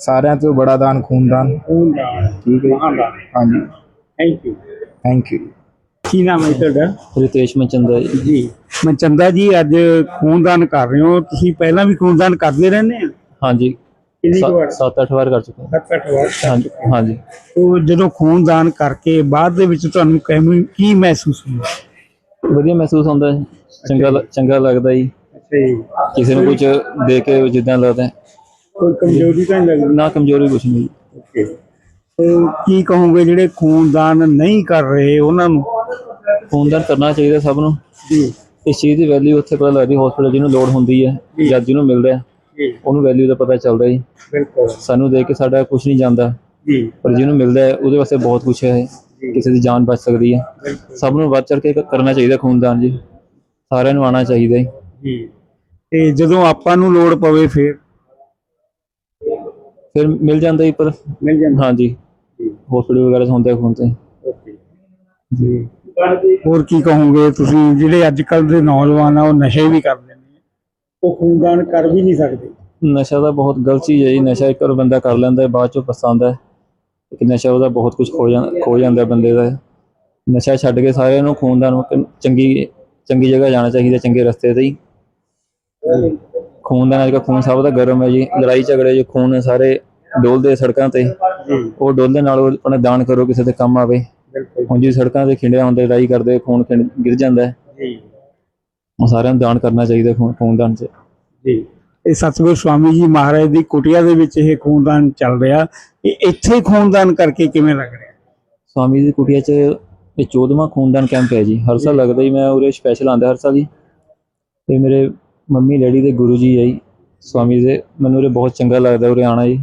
ਸਾਰਿਆਂ ਤੋਂ ਬੜਾ ਦਾਨ ਖੂਨਦਾਨ। ਠੀਕ ਹੈ ਹਾਂਜੀ। ਥੈਂਕ ਯੂ ਥੈਂਕ ਯੂ ਕੀ ਨਾਮ ਹੈ ਤੁਹਾਡਾ? ਰਿਤੇਸ਼ ਮਚੰਦਾ ਜੀ। ਮਨਚੰਦਾ ਜੀ ਅੱਜ ਖੂਨਦਾਨ ਕਰ ਰਹੇ ਹੋ। ਤੁਸੀਂ ਪਹਿਲਾਂ ਵੀ ਖੂਨਦਾਨ ਕਰਦੇ ਰਹਿੰਦੇ ਆ? ਹਾਂਜੀ। ਕਿੰਨੀ ਕੁ ਵਾਰ? 7-8 ਵਾਰ ਕਰ ਚੁੱਕਾ ਸੱਤ ਅੱਠ ਵਾਰ ਹਾਂਜੀ ਹਾਂਜੀ। ਤੋ ਜਦੋਂ ਖੂਨਦਾਨ ਕਰਕੇ ਬਾਅਦ ਦੇ ਵਿੱਚ ਤੁਹਾਨੂੰ ਕਿਵੇਂ ਕੀ ਮਹਿਸੂਸ ਹੁੰਦਾ? ਵਧੀਆ ਮਹਿਸੂਸ ਹੁੰਦਾ ਹੈ ਚੰਗਾ ਲ- ਚੰਗਾ ਲੱਗਦਾ ਜੀ। ਅੱਛਾ ਜੀ। ਕਿਸੇ ਨੂੰ ਕੁਝ ਦੇ ਕੇ ਜਿੱਦਾਂ ਲੱਗਦਾ ਹੈ। ਕੋਈ ਕਮਜ਼ੋਰੀ ਤਾਂ ਨਹੀਂ ਲੱਗਦੀ ਨਾ ਕਮਜ਼ੋਰੀ ਕੁਛ ਨਹੀਂ। ਓਕੇ ਤੋ ਕੀ ਕਹੋਗੇ ਜਿਹੜੇ ਖੂਨਦਾਨ ਨਹੀਂ ਕਰ ਰਹੇ ਉਹਨਾਂ ਨੂੰ? ਖੂਨਦਾਨ ਕਰਨਾ ਚਾਹੀਦਾ ਸਭ ਨੂੰ। ਜੀ। ਇਸ ਚੀਜ਼ ਦੀ ਵੈਲਿਊ ਉੱਥੇ ਪਤਾ ਲੱਗਦੀ ਹਸਪੀਟਲ ਜਿਹਨੂੰ ਲੋੜ ਹੁੰਦੀ ਹੈ ਜਦ ਜਿਹਨੂੰ ਮਿਲਦਾ ਹੈ, ਜੀ। ਉਹਨੂੰ ਵੈਲਿਊ ਦਾ ਪਤਾ ਚੱਲਦਾ ਜੀ। ਬਿਲਕੁਲ। ਸਾਨੂੰ ਦੇਖ ਕੇ ਸਾਡਾ ਕੁਝ ਨਹੀਂ ਜਾਂਦਾ। ਜੀ। ਪਰ ਜਿਹਨੂੰ ਮਿਲਦਾ ਹੈ ਉਹਦੇ ਵਾਸਤੇ ਬਹੁਤ ਕੁਝ ਹੈ। ਕਿਸੇ ਦੀ ਜਾਨ ਬਚ ਸਕਦੀ ਹੈ। ਬਿਲਕੁਲ। ਸਭ ਨੂੰ ਵੱਧ ਚੜ ਕੇ ਕ- ਕਰਨਾ ਚਾਹੀਦਾ ਖੂਨਦਾਨ ਜੀ। ਸਾਰਿਆਂ ਨੂੰ ਆਉਣਾ ਚਾਹੀਦਾ ਜੀ। ਤੇ ਜਦੋਂ ਆਪਾਂ ਨੂੰ ਲੋੜ ਪਵੇ ਫਿਰ? ਫਿਰ ਮਿਲ ਜਾਂਦਾ ਜੀ ਪਰ ਮਿਲ ਜਾਂਦਾ। ਹਾਂਜੀ। ਹਸਪੀਟਲ ਵਗੈਰਾ 'ਚ ਹੁੰਦਾ ਖੂਨ ਤੇ। ਓਕੇ ਜੀ। ਹੋਰ ਕੀ ਕਹੋਗੇ ਤੁਸੀਂ? ਜਿਹੜੇ ਅੱਜ ਕੱਲ ਦੇ ਨੌਜਵਾਨ ਆ ਉਹ ਨਸ਼ੇ ਵੀ ਕਰਦੇ ਨੇ ਉਹ ਖੂਨਦਾਨ ਕਰ ਵੀ ਨਹੀਂ ਸਕਦੇ। ਨਸ਼ਾ ਤਾਂ ਬਹੁਤ ਗਲਤ ਚੀਜ਼ ਹੈ ਜੀ। ਨਸ਼ਾ ਇੱਕ ਵਾਰ ਬੰਦਾ ਕਰ ਲੈਂਦਾ ਹੈ ਬਾਅਦ ਚੋਂ ਪਛਤਾਉਂਦਾ ਹੈ। ਕਿ ਨਸ਼ਾ ਉਹਦਾ ਬਹੁਤ ਕੁਝ ਖੋ ਜਾਂ ਖੋ ਜਾਂਦਾ ਬੰਦੇ ਦਾ। ਨਸ਼ਾ ਛੱਡ ਕੇ ਸਾਰਿਆਂ ਨੂੰ ਖੂਨਦਾਨ ਚੰਗੀ ਚੰਗੀ ਜਗ੍ਹਾ ਜਾਣਾ ਚਾਹੀਦਾ ਚੰਗੇ ਰਸਤੇ ਤੇ ਹੀ। ਖੂਨਦਾਨ ਅੱਜ ਕੱਲ੍ਹ ਖੂਨ ਸਭ ਦਾ ਗਰਮ ਹੈ ਜੀ ਲੜਾਈ ਝਗੜੇ 'ਚ ਖੂਨ ਸਾਰੇ ਡੋਲਦੇ ਸੜਕਾਂ ਤੇ। ਜੀ ਉਹ ਡੋਲਦੇ ਨਾਲ ਉਹ ਆਪਣਾ ਦਾਨ ਕਰੋ ਕਿਸੇ ਦੇ ਕੰਮ ਆਵੇ। ਬਿਲਕੁਲ। ਹੁਣ ਜੀ ਸੜਕਾਂ ਤੇ ਖਿੰਡਿਆ ਹੁੰਦੇ ਲੜਾਈ ਕਰਦੇ ਖੂਨ ਖਿੰਡ ਗਿਰ ਜਾਂਦਾ ਹੈ। ਜੀ। ਉਹ ਸਾਰਿਆਂ ਨੂੰ ਦਾਨ ਕਰਨਾ ਚਾਹੀਦਾ ਖੂਨ ਖੂਨਦਾਨ 'ਚ। ਜੀ। ਇਹ ਸਤਿਗੁਰ ਸਵਾਮੀ ਜੀ ਮਹਾਰਾਜ ਦੀ ਕੁਟੀਆ ਦੇ ਵਿੱਚ ਇਹ ਖੂਨਦਾਨ ਚੱਲ ਰਿਹਾ। ਇਹ ਇੱਥੇ ਖੂਨਦਾਨ ਕਰਕੇ ਕਿਵੇਂ ਲੱਗ ਰਿਹਾ? ਸਵਾਮੀ ਦੀ ਕੁਟੀਆ 'ਚ ਇਹ 14ਵਾਂ ਖੂਨਦਾਨ ਕੈਂਪ ਹੈ ਜੀ। ਹਰ ਸਾਲ ਲੱਗਦਾ ਜੀ ਮੈਂ ਉਰੇ ਸਪੈਸ਼ਲ ਆਂਦਾ ਹਰ ਸਾਲ ਜੀ। ਤੇ ਮੇਰੇ ਮੰਮੀ, ਡੈਡੀ ਦੇ ਗੁਰੂ ਜੀ ਹੈ ਜੀ, ਸਵਾਮੀ ਦੇ। ਮੈਨੂੰ ਉਰੇ ਬਹੁਤ ਚੰਗਾ ਲੱਗਦਾ ਉਰੇ ਆਣਾ ਜੀ।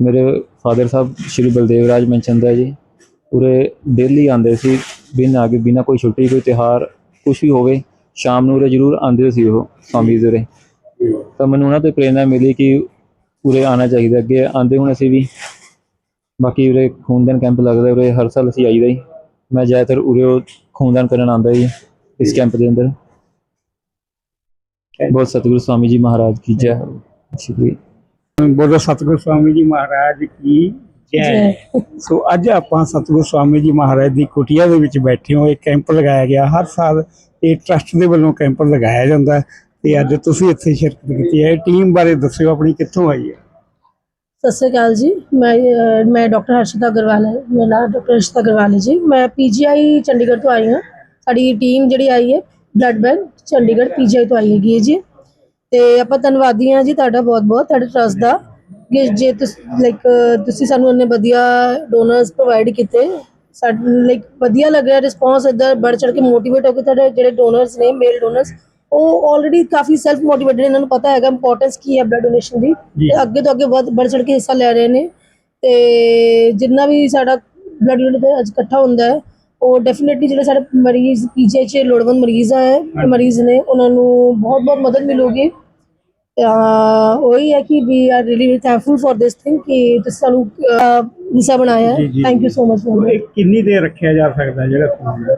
ਮੇਰੇ ਫਾਦਰ ਸਾਹਿਬ ਸ਼੍ਰੀ ਬਲਦੇਵ ਰਾਜ ਮਨਚੰਦ ਹੈ ਜੀ। ਉਰੇ ਡੇਲੀ ਆਉਂਦੇ ਸੀ, ਬਿਨ ਆਗੇ ਬਿਨਾ ਕੋਈ ਛੁੱਟੀ, ਕੋਈ ਤਿਹਾਰ ਕੁਝ ਵੀ ਹੋਵੇ, ਸ਼ਾਮ ਨੂੰ ਉਰੇ ਜ਼ਰੂਰ ਆਉਂਦੇ ਸੀ ਉਹ ਸਵਾਮੀ ਜੀ ਉਰੇ। ਤਾਂ ਮੈਨੂੰ ਉਹਨਾਂ ਤੋਂ ਪ੍ਰੇਰਨਾ ਮਿਲੀ ਕਿ ਉਰੇ ਆਉਣਾ ਚਾਹੀਦਾ, ਅੱਗੇ ਆਉਂਦੇ ਹੁਣ ਅਸੀਂ ਵੀ। ਬਾਕੀ ਉਰੇ ਖੂਨਦਾਨ ਕੈਂਪ ਲੱਗਦਾ, ਉਰੇ ਹਰ ਸਾਲ ਅਸੀਂ ਆਈਦਾ ਜੀ। ਮੈਂ ਜ਼ਿਆਦਾਤਰ ਉਰੇ ਉਹ ਖੂਨਦਾਨ ਕਰਨ ਆਉਂਦਾ ਜੀ, ਇਸ ਕੈਂਪ ਦੇ ਅੰਦਰ। ਬਹੁਤ ਸਤਿਗੁਰੂ ਸਵਾਮੀ ਜੀ ਮਹਾਰਾਜ ਕੀ ਜੈ। ਸ਼ੁਕਰੀਆ ਬੋਲੋ ਸਤਿਗੁਰ ਸਵਾਮੀ ਜੀ ਮਹਾਰਾਜ ਕੀ ਜੈ। ਸੋ ਅੱਜ ਆਪਾਂ ਸਤਿਗੁਰ ਸਵਾਮੀ ਜੀ ਮਹਾਰਾਜ ਦੀ ਕੁਟੀਆ ਦੇ ਵਿੱਚ ਬੈਠੇ ਹਾਂ ਇਹ ਕੈਂਪ ਲਗਾਇਆ ਗਿਆ। ਹਰ ਸਾਲ ਇਹ ਟਰਸਟ ਦੇ ਵੱਲੋਂ ਕੈਂਪ ਲਗਾਇਆ ਜਾਂਦਾ ਹੈ। ਤੇ ਅੱਜ ਤੁਸੀਂ ਇੱਥੇ ਸ਼ਿਰਕਤ ਕੀਤੀ ਹੈ। ਟੀਮ ਬਾਰੇ ਦੱਸਿਓ ਆਪਣੀ ਕਿੱਥੋਂ ਆਈ ਹੈ। ਸਤਿ ਸ਼੍ਰੀ ਅਕਾਲ ਜੀ। ਮੈਂ ਮੈਂ ਡਾਕਟਰ ਹਰਸ਼ਿਤਾ ਅਗਰਵਾਲ ਹੈ। ਮੇਰਾ ਨਾਮ ਡਾਕਟਰ ਹਰਸ਼ਿਤਾ ਅਗਰਵਾਲ ਹੈ ਜੀ। ਮੈਂ ਪੀਜੀਆਈ ਚੰਡੀਗੜ੍ਹ ਤੋਂ ਆਈ ਹਾਂ। ਸਾਡੀ ਟੀਮ ਜਿਹੜੀ ਆਈ ਹੈ ਬਲੱਡ ਬੈਂਕ ਚੰਡੀਗੜ੍ਹ ਪੀਜੀਆਈ ਤੋਂ ਆਈ ਹੈਗੀ ਹੈ ਜੀ। ਤੇ ਆਪਾਂ ਧੰਨਵਾਦੀ ਹਾਂ ਜੀ ਤੁਹਾਡਾ ਬਹੁਤ ਬਹੁਤ ਤੁਹਾਡੇ ਟਰਸਟ ਦਾ। ਕਿ ਜੇ ਤੁਸੀਂ ਲਾਈਕ ਤੁਸੀਂ ਸਾਨੂੰ ਇੰਨੇ ਵਧੀਆ ਡੋਨਰਸ ਪ੍ਰੋਵਾਈਡ ਕੀਤੇ। ਸਾਡੇ ਲਾਈਕ ਵਧੀਆ ਲੱਗਿਆ ਰਿਸਪੌਂਸ ਇੱਧਰ ਬੜ ਚੜ ਕੇ ਮੋਟੀਵੇਟ ਹੋ ਕੇ ਤੁਹਾਡੇ ਜਿਹੜੇ ਡੋਨਰਸ ਨੇ ਮੇਲ ਡੋਨਰਸ ਉਹ ਆਲਰੇਡੀ ਕਾਫੀ ਸੈਲਫ ਮੋਟੀਵੇਟਡ ਇਹਨਾਂ ਨੂੰ ਪਤਾ ਹੈਗਾ ਇੰਪੋਰਟੈਂਸ ਕੀ ਹੈ ਬਲੱਡ ਡੋਨੇਸ਼ਨ ਦੀ। ਤੇ ਅੱਗੇ ਤੋਂ ਅੱਗੇ ਵੱਧ ਬੜ ਚੜ ਕੇ ਹਿੱਸਾ ਲੈ ਰਹੇ ਨੇ। ਤੇ ਜਿੰਨਾ ਵੀ ਸਾਡਾ ਬਲੱਡ ਯੂਨਿਟ ਅੱਜ ਇਕੱਠਾ ਹੁੰਦਾ ਹੈ ਉਹ ਡੈਫੀਨਿਟਲੀ ਜਿਹੜੇ ਸਾਡੇ ਮਰੀਜ਼ ਪੀਜੇ ਚ ਲੋੜਵੰਦ ਮਰੀਜ਼ ਹੈ ਮਰੀਜ਼ ਨੇ ਉਹਨਾਂ ਨੂੰ ਬਹੁਤ ਬਹੁਤ ਮਦਦ ਮਿਲੂਗੀ। ਉਹੀ ਹੈ ਕਿ we are really thankful for this thing ਕਿ ਤੁਸੀਂ ਸਾਨੂੰ ਹਿੱਸਾ ਬਣਾਇਆ thank you. So much for ਇਹ ਕਿੰਨੀ ਦੇਰ ਰੱਖਿਆ ਜਾ ਸਕਦਾ ਜਿਹੜਾ ਖੂਨ ਹੈ?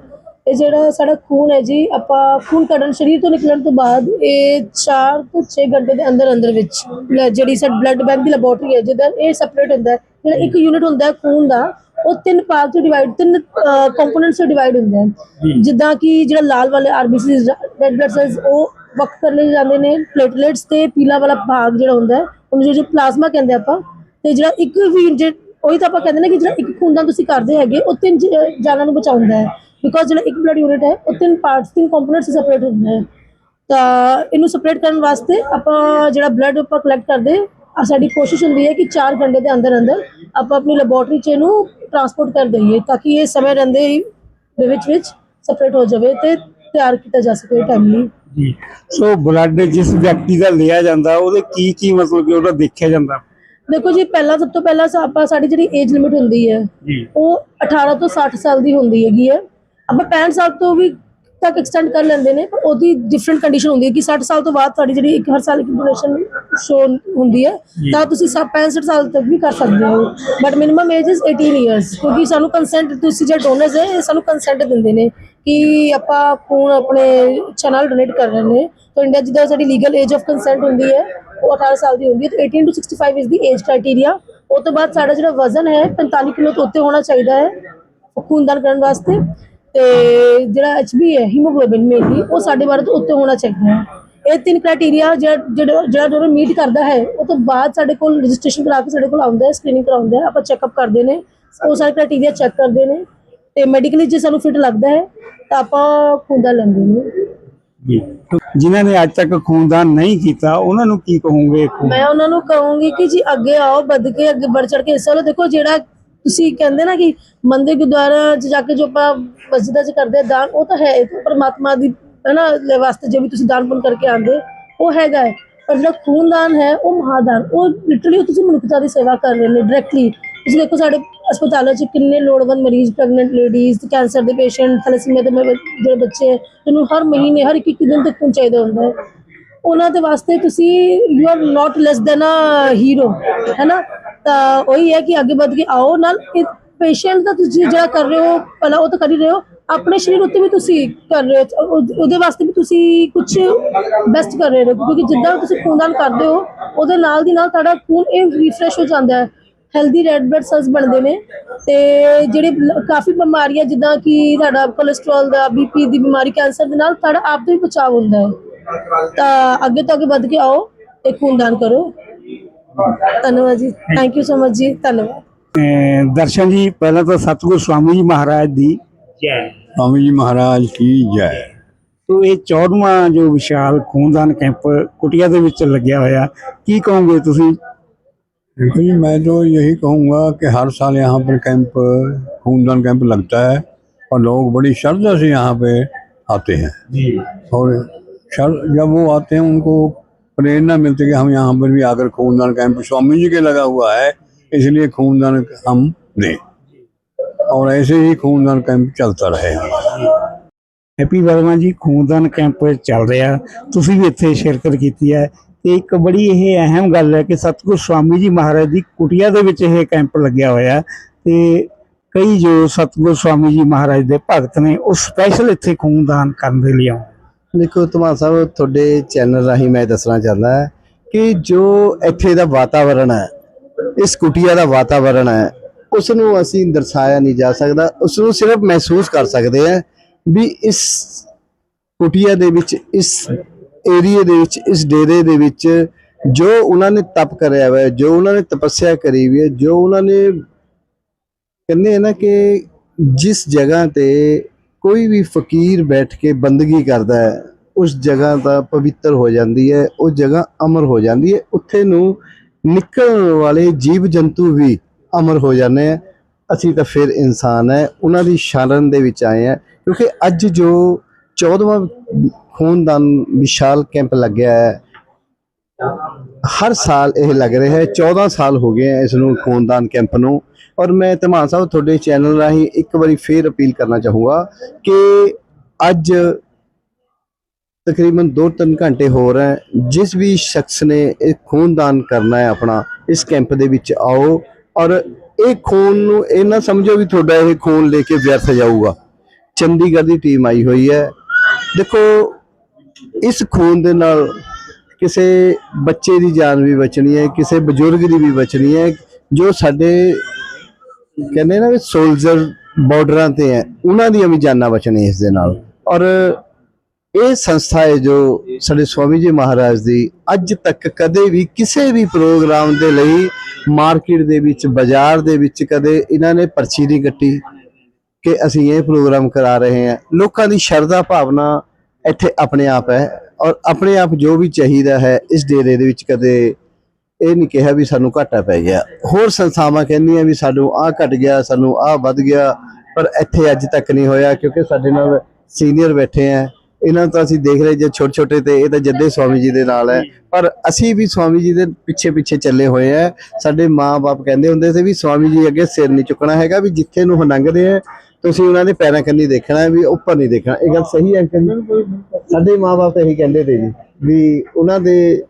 ਇਹ ਜਿਹੜਾ ਸਾਡਾ ਖੂਨ ਹੈ ਜੀ ਆਪਾਂ ਖੂਨ ਕੱਢਣ ਸਰੀਰ ਤੋਂ ਨਿਕਲਣ ਤੋਂ ਬਾਅਦ ਇਹ 4 ਤੋਂ 6 ਘੰਟੇ ਦੇ ਅੰਦਰ ਅੰਦਰ ਵਿੱਚ ਜਿਹੜੀ ਸਾਡੀ ਬਲੱਡ ਬੈਂਕ ਦੀ ਲੈਬੋਰਟਰੀ ਹੈ ਜਿਹਦਾ ਇਹ ਸੈਪਰੇਟ ਹੁੰਦਾ ਹੈ ਜਿਹੜਾ ਇੱਕ ਯੂਨਿਟ ਹੁੰਦਾ ਹੈ ਖੂਨ ਦਾ ਉਹ ਤਿੰਨ ਪਾਰਟ ਚ ਡਿਵਾਈਡ ਤਿੰਨ ਕੰਪੋਨੈਂਟਸ ਚ ਡਿਵਾਈਡ ਹੁੰਦਾ ਹੈ। ਜਿੱਦਾਂ ਕਿ ਜਿਹੜਾ ਲਾਲ ਵਾਲੇ ਆਰਬੀਸੀ ਰੈਡ ਬਲੱਡ ਸੈਲਸ ਉਹ ਵੱਖ ਕਰ ਲਏ ਜਾਂਦੇ ਨੇ। ਪਲੇਟਲੇਟਸ ਤੇ ਪੀਲਾ ਵਾਲਾ ਭਾਗ ਜਿਹੜਾ ਹੁੰਦਾ ਹੈ ਉਹਨੂੰ ਜੋ ਪਲਾਜ਼ਮਾ ਕਹਿੰਦੇ ਆਪਾਂ। ਤੇ ਜਿਹੜਾ ਇੱਕ ਵੀ ਜੇ ਉਹੀ ਤਾਂ ਆਪਾਂ ਕਹਿੰਦੇ ਨੇ ਕਿ ਜਿਹੜਾ ਇੱਕ ਖੂਨਦਾਨ ਤੁਸੀਂ ਕਰਦੇ ਹੈਗੇ ਉਹ ਤਿੰਨ ਜਾਨਾਂ ਨੂੰ ਬਚਾਉਂਦਾ ਹੈ। ਬਿਕੋਜ਼ ਜਿਹੜਾ ਇੱਕ ਬਲੱਡ ਯੂਨਿਟ ਹੈ ਉਹ ਤਿੰਨ ਪਾਰਟਸ ਤਿੰਨ ਕੰਪੋਨੈਂਟਸ ਸੈਪਰੇਟ ਹੁੰਦਾ ਹੈ। ਤਾਂ ਇਹਨੂੰ ਸੈਪਰੇਟ ਕਰਨ ਵਾਸਤੇ ਆਪਾਂ ਜਿਹੜਾ ਬਲੱਡ ਆਪਾਂ ਕਲੈਕਟ ਕਰਦੇ ਆ ਸਾਡੀ ਕੋਸ਼ਿਸ਼ ਹੁੰਦੀ ਹੈ ਕਿ 4 ਘੰਟੇ ਦੇ ਅੰਦਰ ਅੰਦਰ ਆਪਾਂ ਆਪਣੀ ਲੈਬੋਰਟਰੀ 'ਚ ਇਹਨੂੰ ਟਰਾਂਸਪੋਰਟ ਕਰ ਦਈਏ ਤਾਂ ਕਿ ਇਹ ਸਮੇਂ ਰਹਿੰਦੇ ਹੀ ਦੇ ਵਿੱਚ ਵਿੱਚ ਸੈਪਰੇਟ ਹੋ ਜਾਵੇ ਤੇ ਤਿਆਰ ਕੀਤਾ ਜਾ ਸਕੇ ਟਾਈਮਲੀ ਜੀ। ਸੋ ਬਲੱਡ ਜਿਸ ਵਿਅਕਤੀ ਦਾ ਲਿਆ ਜਾਂਦਾ ਉਹਦੇ ਕੀ ਕੀ ਮਤਲਬ ਕਿ ਉਹਦਾ ਦੇਖਿਆ ਜਾਂਦਾ? ਦੇਖੋ ਜੀ ਪਹਿਲਾਂ ਸਭ ਤੋਂ ਪਹਿਲਾਂ ਆਪਾਂ ਸਾਡੀ ਜਿਹੜੀ ਏਜ ਲਿਮਿਟ ਹੁੰਦੀ ਹੈ ਜੀ। ਉਹ 18 ਤੋਂ 60 ਸਾਲ ਦੀ ਹੁੰਦੀ ਹੈਗੀ ਹੈ। ਆਪਾਂ 65 ਸਾਲ ਤੋਂ ਵੀ ਤੱਕ ਐਕਸਟੈਂਡ ਕਰ ਲੈਂਦੇ ਨੇ ਪਰ ਉਹਦੀ ਡਿਫਰੈਂਟ ਕੰਡੀਸ਼ਨ ਹੁੰਦੀ ਹੈ ਕਿ 60 ਸਾਲ ਤੋਂ ਬਾਅਦ ਤੁਹਾਡੀ ਜਿਹੜੀ ਇੱਕ ਹਰ ਸਾਲ ਇੱਕ ਡੋਨੇਸ਼ਨ ਸ਼ੋ ਹੁੰਦੀ ਹੈ ਤਾਂ ਤੁਸੀਂ ਸਭ 65 ਸਾਲ ਤੱਕ ਵੀ ਕਰ ਸਕਦੇ ਹੋ। But minimum age is 18 years ਕਿਉਂਕਿ ਸਾਨੂੰ ਕੰਸੈਂਟ ਤੁਸੀਂ ਜਿਹੜੇ ਡੋਨਰਸ ਹੈ ਇਹ ਸਾਨੂੰ ਕੰਸੈਂਟ ਦਿੰਦੇ ਨੇ ਕਿ ਆਪਾਂ ਖੂਨ ਆਪਣੇ ਇੱਛਾ ਨਾਲ ਡੋਨੇਟ ਕਰ ਰਹੇ ਨੇ। ਤਾਂ ਇੰਡੀਆ ਜਿੱਦਾਂ ਸਾਡੀ ਲੀਗਲ ਏਜ ਆਫ ਕੰਸੈਂਟ ਹੁੰਦੀ ਹੈ ਉਹ 18 ਸਾਲ ਦੀ ਹੁੰਦੀ ਹੈ ਤੇ 18 to 65 is the age criteria ਉਹ ਤੋਂ ਬਾਅਦ ਸਾਡਾ ਜਿਹੜਾ ਵਜ਼ਨ ਹੈ 45 ਕਿਲੋ ਤੋਂ ਉੱਤੇ ਹੋਣਾ ਚਾਹੀਦਾ ਹੈ ਖੂਨਦਾਨ ਕਰਨ ਵਾਸਤੇ। ਤੇ ਜਿਹੜਾ ਐਚਬੀ ਹੈ ਹੀਮੋਗਲੋਬਿਨ ਮੇਨਲੀ ਉਹ ਸਾਡੇ ਬਾਰੇ ਤੋਂ ਉੱਤੇ ਹੋਣਾ ਚਾਹੀਦਾ ਹੈ। ਇਹ ਤਿੰਨ ਕ੍ਰਾਈਟੇਰੀਆ ਜਿਹੜਾ ਜਿਹੜਾ ਡੋਨਰ ਮੀਟ ਕਰਦਾ ਹੈ ਉਹ ਤੋਂ ਬਾਅਦ ਸਾਡੇ ਕੋਲ ਰਜਿਸਟ੍ਰੇਸ਼ਨ ਕਰਾ ਕੇ ਸਾਡੇ ਕੋਲ ਆਉਂਦਾ ਹੈ ਸਕਰੀਨਿੰਗ ਕਰਾਉਂਦਾ ਹੈ ਆਪਾਂ ਚੈੱਕਅਪ ਕਰਦੇ ਨੇ ਉਹ ਸਾਰੇ ਕ੍ਰਾਈਟੇਰੀਆ ਚੈੱਕ ਕਰਦੇ ਨੇ ਤੇ ਮੈਡੀਕਲੀ ਜੇ ਸਾਨੂੰ ਫਿਟ ਲੱਗਦਾ ਹੈ ਤਾਂ ਆਪਾਂ ਖੂਨਦਾਨ ਲੈਂਦੇ ਨੇ। ਜੀ। ਜਿਨ੍ਹਾਂ ਨੇ ਅੱਜ ਤੱਕ ਖੂਨਦਾਨ ਨਹੀਂ ਕੀਤਾ ਉਹਨਾਂ ਨੂੰ ਕੀ ਕਹੋਗੇ? ਮੈਂ ਉਹਨਾਂ ਨੂੰ ਕਹੂੰਗੀ ਕਿ ਜੀ ਅੱਗੇ ਆਓ ਵੱਧ ਕੇ ਅੱਗੇ बढ़ ਚੜ ਕੇ ਹਿੱਸਾ ਲਓ। ਦੇਖੋ ਜਿਹੜਾ ਤੁਸੀਂ ਕਹਿੰਦੇ ਨਾ ਕਿ ਮੰਦਿਰ ਗੁਰਦੁਆਰਾ 'ਚ ਜਾ ਕੇ ਜੋ ਆਪਾਂ ਮਸਜਿਦਾਂ 'ਚ ਕਰਦੇ ਆ ਦਾਨ ਉਹ ਤਾਂ ਹੈ ਇਹ ਤਾਂ ਪਰਮਾਤਮਾ ਦੀ ਹੈ ਨਾ ਲੈ ਵਾਸਤੇ ਜੋ ਵੀ ਤੁਸੀਂ ਦਾਨ ਪੁੰਨ ਕਰਕੇ ਆਉਂਦੇ ਉਹ ਹੈਗਾ ਹੈ। ਪਰ ਜਿਹੜਾ ਖੂਨਦਾਨ ਹੈ ਉਹ ਮਹਾਦਾਨ ਉਹ ਲਿਟਰਲੀ ਤੁਸੀਂ ਮਨੁੱਖਤਾ ਦੀ ਸੇਵਾ ਕਰ ਰਹੇ ਨੇ ਡਾਇਰੈਕਟਲੀ ਤੁਸੀਂ ਦੇਖੋ ਸਾਡੇ ਹਸਪਤਾਲਾਂ 'ਚ ਕਿੰਨੇ ਲੋੜਵੰਦ ਮਰੀਜ਼ ਪ੍ਰੈਗਨੈਂਟ ਲੇਡੀਜ਼ ਕੈਂਸਰ ਦੇ ਪੇਸ਼ੈਂਟ ਥੈਲੇਸੀਮੀਆ ਦੇ ਜਿਹੜੇ ਬੱਚੇ ਹੈ, ਜਿਹਨੂੰ ਹਰ ਮਹੀਨੇ ਹਰ ਇੱਕ ਇੱਕ ਦਿਨ ਤੱਕ ਖੂਨ ਹੁੰਦਾ ਹੈ। ਉਹਨਾਂ ਦੇ ਵਾਸਤੇ ਤੁਸੀਂ you are not less than a hero ਹੈ ਨਾ ਤਾਂ ਉਹੀ ਹੈ ਕਿ ਅੱਗੇ ਵੱਧ ਕੇ ਆਓ ਨਾਲ ਪੇਸ਼ੈਂਟ ਦਾ ਤੁਸੀਂ ਜਿਹੜਾ ਕਰ ਰਹੇ ਹੋ ਪਹਿਲਾਂ ਉਹ ਤਾਂ ਕਰ ਹੀ ਰਹੇ ਹੋ, ਆਪਣੇ ਸਰੀਰ ਉੱਤੇ ਵੀ ਤੁਸੀਂ ਕਰ ਰਹੇ ਹੋ ਉਹਦੇ ਵਾਸਤੇ ਵੀ ਤੁਸੀਂ ਕੁਝ ਬੈਸਟ ਕਰ ਰਹੇ ਹੋ, ਕਿਉਂਕਿ ਜਿੱਦਾਂ ਤੁਸੀਂ ਖੂਨਦਾਨ ਕਰਦੇ ਹੋ, ਉਹਦੇ ਨਾਲ ਦੀ ਨਾਲ ਤੁਹਾਡਾ ਖੂਨ ਇਹ ਰੀਫਰੈਸ਼ ਹੋ ਜਾਂਦਾ ਹੈ। ਹੈਲਦੀ ਰੈੱਡ ਬਲੱਡ ਸੈਲਸ ਬਣਦੇ ਨੇ, ਤੇ ਜਿਹੜੇ ਕਾਫੀ ਬਿਮਾਰੀਆਂ ਜਿੱਦਾਂ ਕਿ ਤੁਹਾਡਾ ਕੋਲੇਸਟ੍ਰੋਲ ਦਾ ਬੀਪੀ ਦੀ ਬਿਮਾਰੀ ਕੈਂਸਰ ਦੇ ਨਾਲ ਤੁਹਾਡਾ ਆਪ ਤੋਂ ਵੀ ਬਚਾਅ ਹੁੰਦਾ ਹੈ। ਅੱਗੇ ਤੋਂ ਅੱਗੇ ਵੱਧ ਕੇ ਆਓ ਤੇ ਖੂਨਦਾਨ ਕਰੋ ਧੰਨਵਾਦ ਜੀ ਥੈਂਕ ਯੂ ਸੋ ਮਚ ਜੀ ਧੰਨਵਾਦ ਅਹ ਦਰਸ਼ਨ ਜੀ ਪਹਿਲਾਂ ਤਾਂ ਸਤਿਗੁਰ ਸਵਾਮੀ ਜੀ ਮਹਾਰਾਜ ਦੀ ਜੈ स्वामी जी महाराज की जय ਤੋ ਇਹ 14ਵਾਂ ਜੋ ਵਿਸ਼ਾਲ ਖੂਨਦਾਨ ਕੈਂਪ ਕੁਟੀਆ ਦੇ ਵਿੱਚ ਲੱਗਿਆ ਹੋਇਆ ਕੀ ਕਹੋਗੇ ਤੁਸੀਂ देखो जी मैं तो यही कहूँगा कि हर साल यहाँ पर कैंप खूनदान कैंप लगता है और लोग बड़ी श्रद्धा से यहाँ पे आते हैं ਜੀ और शर जब वो आते हैं उनको प्रेरणा मिलती है कि हम यहाँ पर भी आकर खूनदान कैंप स्वामी जी के लगा हुआ है इसलिए खूनदान हम दें और ऐसे ही खूनदान कैंप चलता रहे हमारा ਹੈਪੀ ਵਰਮਾ ਜੀ ਖੂਨਦਾਨ ਕੈਂਪ ਚੱਲ ਰਿਹਾ ਤੁਸੀਂ ਵੀ ਇੱਥੇ ਸ਼ਿਰਕਤ ਕੀਤੀ ਹੈ ਤੇ ਇੱਕ ਬੜੀ ਇਹ ਅਹਿਮ ਗੱਲ ਹੈ ਕਿ ਸਤਿਗੁਰ ਸਵਾਮੀ ਜੀ ਮਹਾਰਾਜ ਦੀ ਕੁਟੀਆ ਦੇ ਵਿੱਚ ਇਹ ਕੈਂਪ ਲੱਗਿਆ ਹੋਇਆ ਤੇ ਕਈ ਜੋ ਸਤਿਗੁਰ ਸਵਾਮੀ ਜੀ ਮਹਾਰਾਜ ਦੇ ਭਗਤ ਨੇ ਉਹ ਸਪੈਸ਼ਲ ਇੱਥੇ ਖੂਨਦਾਨ ਕਰਨ ਦੇ ਲਈ ਆਉਂਦੇ ਦੇਖੋ ਧਮਾਨ ਸਾਹਿਬ, ਤੁਹਾਡੇ ਚੈਨਲ ਰਾਹੀਂ ਮੈਂ ਦੱਸਣਾ ਚਾਹੁੰਦਾ ਕਿ ਜੋ ਇੱਥੇ ਦਾ ਵਾਤਾਵਰਣ ਹੈ, ਇਸ ਕੁਟੀਆ ਦਾ ਵਾਤਾਵਰਣ ਹੈ ਉਸ ਨੂੰ ਅਸੀਂ ਦਰਸਾਇਆ ਨਹੀਂ ਜਾ ਸਕਦਾ। ਉਸ ਨੂੰ ਸਿਰਫ ਮਹਿਸੂਸ ਕਰ ਸਕਦੇ ਹਾਂ ਵੀ ਇਸ ਕੁਟੀਆ ਦੇ ਵਿੱਚ, ਇਸ ਏਰੀਏ ਦੇ ਵਿੱਚ, ਇਸ ਡੇਰੇ ਦੇ ਵਿੱਚ ਜੋ ਉਹਨਾਂ ਨੇ ਤਪ ਕਰਿਆ ਹੋਇਆ, ਜੋ ਉਹਨਾਂ ਨੇ ਤਪੱਸਿਆ ਕਰੀ ਹੋਈ ਹੈ, ਜੋ ਉਹਨਾਂ ਨੇ ਕਹਿੰਦੇ ਆ ਨਾ ਕਿ ਜਿਸ ਜਗ੍ਹਾ ਤੇ ਕੋਈ ਵੀ ਫਕੀਰ ਬੈਠ ਕੇ ਬੰਦਗੀ ਕਰਦਾ ਹੈ, ਉਸ ਜਗ੍ਹਾ ਦਾ ਪਵਿੱਤਰ ਹੋ ਜਾਂਦੀ ਹੈ, ਉਹ ਜਗ੍ਹਾ ਅਮਰ ਹੋ ਜਾਂਦੀ ਹੈ। ਉੱਥੇ ਨੂੰ ਨਿਕਲਣ ਵਾਲੇ ਜੀਵ ਜੰਤੂ ਵੀ ਅਮਰ ਹੋ ਜਾਂਦੇ ਆ ਅਸੀਂ ਤਾਂ ਫਿਰ ਇਨਸਾਨ ਹੈ, ਉਹਨਾਂ ਦੀ ਸ਼ਰਨ ਦੇ ਵਿੱਚ ਆਏ ਆ ਕਿਉਂਕਿ ਅੱਜ ਜੋ 14ਵਾਂ ਖੂਨਦਾਨ ਵਿਸ਼ਾਲ ਕੈਂਪ ਲੱਗਿਆ ਹੈ, ਹਰ ਸਾਲ ਇਹ ਲੱਗ ਰਿਹਾ ਹੈ। 14 ਸਾਲ ਹੋ ਗਏ ਹੈ ਇਸ ਨੂੰ ਖੂਨਦਾਨ ਕੈਂਪ ਨੂੰ। ਔਰ ਮੈਂ ਧਮਾਨ ਸਾਹਿਬ ਤੁਹਾਡੇ ਚੈਨਲ ਰਾਹੀਂ ਇੱਕ ਵਾਰੀ ਫੇਰ ਅਪੀਲ ਕਰਨਾ ਚਾਹੂੰਗਾ ਕਿ ਅੱਜ ਤਕਰੀਬਨ 2-3 ਘੰਟੇ ਹੋਰ ਹੈ ਜਿਸ ਵੀ ਸ਼ਖਸ ਨੇ ਇਹ ਖੂਨਦਾਨ ਕਰਨਾ ਹੈ ਆਪਣਾ, ਇਸ ਕੈਂਪ ਦੇ ਵਿੱਚ ਆਓ ਔਰ ਇਹ ਖੂਨ ਨੂੰ ਇਹ ਨਾ ਸਮਝੋ ਵੀ ਤੁਹਾਡਾ ਇਹ ਖੂਨ ਲੈ ਕੇ ਵਿਅਰਥ ਜਾਊਗਾ। ਚੰਡੀਗੜ੍ਹ ਦੀ ਟੀਮ ਆਈ ਹੋਈ ਹੈ। ਦੇਖੋ, ਇਸ ਖੂਨ ਦੇ ਨਾਲ ਕਿਸੇ ਬੱਚੇ ਦੀ ਜਾਨ ਵੀ ਬਚਣੀ ਹੈ, ਕਿਸੇ ਬਜ਼ੁਰਗ ਦੀ ਵੀ ਬਚਣੀ ਹੈ, ਜੋ ਸਾਡੇ ਕਹਿੰਦੇ ਨਾ ਵੀ ਸੋਲਜਰ ਬਾਰਡਰਾਂ ਤੇ ਹੈ, ਉਹਨਾਂ ਦੀਆਂ ਵੀ ਜਾਨਾਂ ਬਚਣੀਆਂ ਇਸ ਦੇ ਨਾਲ। ਔਰ ਇਹ ਸੰਸਥਾ ਹੈ ਜੋ ਸਾਡੇ ਸਵਾਮੀ ਜੀ ਮਹਾਰਾਜ ਦੀ ਅੱਜ ਤੱਕ ਕਦੇ ਵੀ ਕਿਸੇ ਵੀ ਪ੍ਰੋਗਰਾਮ ਦੇ ਲਈ ਮਾਰਕੀਟ ਦੇ ਵਿੱਚ, ਬਾਜ਼ਾਰ ਦੇ ਵਿੱਚ ਕਦੇ ਇਹਨਾਂ ਨੇ ਪਰਚੀ ਨਹੀਂ ਕੱਟੀ ਕਿ ਅਸੀਂ ਇਹ ਪ੍ਰੋਗਰਾਮ ਕਰਾ ਰਹੇ ਹਾਂ। ਲੋਕਾਂ ਦੀ ਸ਼ਰਧਾ ਭਾਵਨਾ ਇੱਥੇ ਆਪਣੇ ਆਪ ਹੈ ਔਰ ਆਪਣੇ ਆਪ ਜੋ ਵੀ ਚਾਹੀਦਾ ਹੈ ਇਸ ਡੇਰੇ ਦੇ ਵਿੱਚ ਕਦੇ ਇਹ ਨਹੀਂ ਕਿਹਾ ਵੀ ਸਾਨੂੰ ਘਾਟਾ ਪੈ ਗਿਆ। ਹੋਰ ਸੰਸਥਾਵਾਂ ਕਹਿੰਦੀਆਂ ਵੀ ਸਾਨੂੰ ਆਹ ਘਟ ਗਿਆ, ਸਾਨੂੰ ਆਹ ਵੱਧ ਗਿਆ, ਪਰ ਇੱਥੇ ਅੱਜ ਤੱਕ ਨਹੀਂ ਹੋਇਆ ਕਿਉਂਕਿ ਸਾਡੇ ਨਾਲ ਸੀਨੀਅਰ ਬੈਠੇ ਆ। ਇਹਨਾਂ ਤਾਂ ਅਸੀਂ ਦੇਖ ਰਹੇ ਜੇ ਛੋਟੇ ਛੋਟੇ ਤੇ ਇਹ ਤਾਂ ਜੱਦੇ ਸਵਾਮੀ ਜੀ ਦੇ ਨਾਲ ਹੈ। ਪਰ ਅਸੀਂ ਵੀ ਸਵਾਮੀ ਜੀ ਦੇ ਪਿੱਛੇ ਪਿੱਛੇ ਚੱਲੇ ਹੋਏ ਆ। ਸਾਡੇ ਮਾਪੇ ਕਹਿੰਦੇ ਹੁੰਦੇ ਸੀ ਵੀ ਸਵਾਮੀ ਜੀ ਅੱਗੇ ਸਿਰ ਨਹੀਂ ਚੁੱਕਣਾ ਹੈਗਾ ਵੀ ਜਿੱਥੇ ਨੂੰ ਉਹ ਲੰਘਦੇ ਆ, ਤੁਸੀਂ ਉਹਨਾਂ ਦੇ ਪੈਰਾਂ ਕੰਨੀ ਦੇਖਣਾ ਵੀ ਉੱਪਰ ਨਹੀਂ ਦੇਖਣਾ। ਇਹ ਗੱਲ ਸਹੀ ਹੈ ਅੰਕਲ ਸਾਡੇ ਮਾਪੇ ਤਾਂ ਇਹੀ ਕਹਿੰਦੇ ਤੇ ਜੀ ਵੀ ਉਹਨਾਂ ਦੇ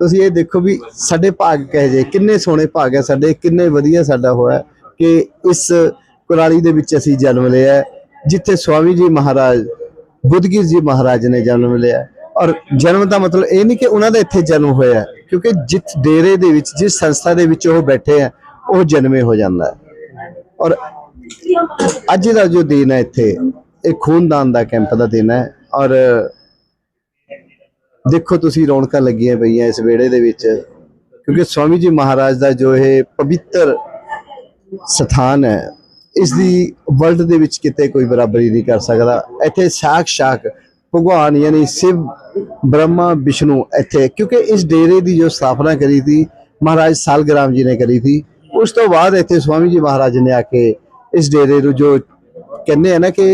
ਤੁਸੀਂ ਇਹ ਦੇਖੋ ਵੀ ਸਾਡੇ ਭਾਗ ਕਹੇ ਜੇ ਕਿੰਨੇ ਸੋਹਣੇ ਭਾਗ ਹੈ ਸਾਡੇ, ਕਿੰਨੇ ਵਧੀਆ ਸਾਡਾ ਹੋਇਆ ਕਿ ਇਸ ਕੁਰਾਲੀ ਦੇ ਵਿੱਚ ਅਸੀਂ ਜਨਮ ਲਿਆ। ਜਿੱਥੇ ਸਵਾਮੀ ਜੀ ਮਹਾਰਾਜ, ਬੁੱਧਗਿਰ ਜੀ ਮਹਾਰਾਜ ਨੇ ਜਨਮ ਲਿਆ। ਔਰ ਜਨਮ ਦਾ ਮਤਲਬ ਇਹ ਨਹੀਂ ਕਿ ਉਹਨਾਂ ਦਾ ਇੱਥੇ ਜਨਮ ਹੋਇਆ, ਕਿਉਂਕਿ ਜਿਸ ਡੇਰੇ ਦੇ ਵਿੱਚ, ਜਿਸ ਸੰਸਥਾ ਦੇ ਵਿੱਚ ਉਹ ਬੈਠੇ ਆ, ਉਹ ਜਨਮੇ ਹੋ ਜਾਂਦਾ। ਔਰ ਅੱਜ ਦਾ ਜੋ ਦਿਨ ਹੈ ਇੱਥੇ, ਇਹ ਖੂਨਦਾਨ ਦਾ ਕੈਂਪ ਦਾ ਦਿਨ ਹੈ। ਔਰ ਦੇਖੋ ਤੁਸੀਂ ਰੌਣਕਾਂ ਲੱਗੀਆਂ ਪਈਆਂ ਇਸ ਵੇੜੇ ਦੇ ਵਿੱਚ, ਕਿਉਂਕਿ ਸਵਾਮੀ ਜੀ ਮਹਾਰਾਜ ਦਾ ਜੋ ਇਹ ਪਵਿੱਤਰ ਸਥਾਨ ਹੈ, ਇਸ ਦੀ ਵਰਲਡ ਦੇ ਵਿੱਚ ਕਿਤੇ ਕੋਈ ਬਰਾਬਰੀ ਨਹੀਂ ਕਰ ਸਕਦਾ। ਇੱਥੇ ਸਾਖਸ਼ਾਤ ਭਗਵਾਨ ਯਾਨੀ ਸ਼ਿਵ, ਬ੍ਰਹਮਾ, ਵਿਸ਼ਨੂੰ ਇੱਥੇ, ਕਿਉਂਕਿ ਇਸ ਡੇਰੇ ਦੀ ਜੋ ਸਥਾਪਨਾ ਕਰੀ ਸੀ, ਮਹਾਰਾਜ ਸਾਲਗ੍ਰਾਮ ਜੀ ਨੇ ਕਰੀ ਸੀ, ਉਸ ਤੋਂ ਬਾਅਦ ਇੱਥੇ ਸਵਾਮੀ ਜੀ ਮਹਾਰਾਜ ਨੇ ਆ ਕੇ ਇਸ ਡੇਰੇ ਨੂੰ ਜੋ ਕਹਿੰਦੇ ਆ ਨਾ ਕਿ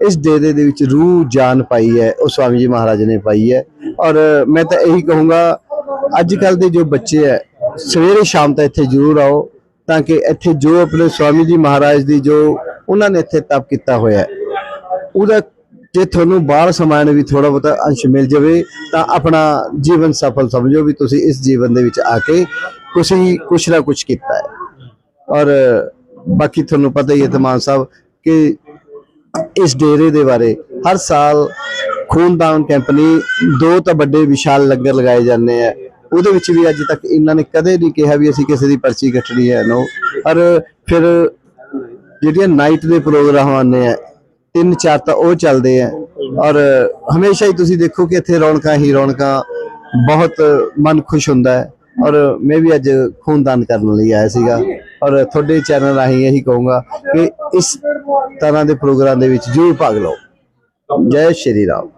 ਇਸ ਡੇਰੇ ਦੇ ਵਿੱਚ ਰੂਹ, ਜਾਨ ਪਾਈ ਹੈ, ਉਹ ਸਵਾਮੀ ਜੀ ਮਹਾਰਾਜ ਨੇ ਪਾਈ ਹੈ। ਔਰ ਮੈਂ ਤਾਂ ਇਹੀ ਕਹੂੰਗਾ ਅੱਜ ਕੱਲ ਦੇ ਜੋ ਬੱਚੇ ਹੈ, ਸਵੇਰੇ ਸ਼ਾਮ ਤਾਂ ਇੱਥੇ ਜ਼ਰੂਰ ਆਓ, ਤਾਂ ਕਿ ਇੱਥੇ ਜੋ ਆਪਣੇ ਸਵਾਮੀ ਜੀ ਮਹਾਰਾਜ ਦੀ ਜੋ ਉਹਨਾਂ ਨੇ ਇੱਥੇ ਤਪ ਕੀਤਾ ਹੋਇਆ ਹੈ, ਉਹਦਾ ਜੇ ਤੁਹਾਨੂੰ ਬਾਹਰ ਸਮਾਨ ਵੀ ਥੋੜਾ ਬਹੁਤਾ ਅੰਸ਼ ਮਿਲ ਜਾਵੇ, ਤਾਂ ਆਪਣਾ ਜੀਵਨ ਸਫਲ ਸਮਝੋ ਵੀ ਤੁਸੀਂ ਇਸ ਜੀਵਨ ਦੇ ਵਿੱਚ ਆ ਕੇ ਕੁਛ ਹੀ ਕੁਛ ਨਾ ਕੁਛ ਕੀਤਾ ਹੈ। ਔਰ ਬਾਕੀ ਤੁਹਾਨੂੰ ਪਤਾ ਹੀ ਹੈ ਤਮਾਨ ਸਾਹਿਬ, ਕਿ ਇਸ ਡੇਰੇ ਦੇ ਬਾਰੇ। ਹਰ ਸਾਲ ਖੂਨਦਾਨ ਕੰਪਨੀ ਦੋ ਤਾਂ ਵੱਡੇ ਵਿਸ਼ਾਲ ਲੰਗਰ ਲਗਾਏ ਜਾਂਦੇ ਆ। ਉਹਦੇ ਵਿੱਚ ਵੀ ਅੱਜ ਤੱਕ ਇਹਨਾਂ ਨੇ ਕਦੇ ਨਹੀਂ ਕਿਹਾ ਵੀ ਅਸੀਂ ਕਿਸੇ ਦੀ ਪਰਚੀ ਕੱਟਣੀ ਹੈ, ਨੋ। ਔਰ ਫਿਰ ਜਿਹੜੀਆਂ ਨਾਈਟ ਦੇ ਪ੍ਰੋਗਰਾਮ ਆਉਂਦੇ ਆ, ਤਿੰਨ ਚਾਰ ਤਾਂ ਉਹ ਚੱਲਦੇ ਆ। ਔਰ ਹਮੇਸ਼ਾ ਹੀ ਤੁਸੀਂ ਦੇਖੋ ਕਿ ਇੱਥੇ ਰੌਣਕਾਂ, ਹੀ ਰੌਣਕਾਂ ਬਹੁਤ ਮਨ ਖੁਸ਼ ਹੁੰਦਾ ਹੈ। ਔਰ ਮੈਂ ਵੀ ਅੱਜ ਖੂਨਦਾਨ ਕਰਨ ਲਈ ਆਇਆ ਸੀਗਾ। ਔਰ ਤੁਹਾਡੇ ਚੈਨਲ ਰਾਹੀਂ ਇਹੀ ਕਹੂੰਗਾ ਕਿ ਇਸ ਤਰ੍ਹਾਂ ਦੇ ਪ੍ਰੋਗਰਾਮ ਦੇ ਵਿੱਚ ਜ਼ਰੂਰ ਭਾਗ ਲਓ। ਜੈ ਸ਼੍ਰੀ ਰਾਮ।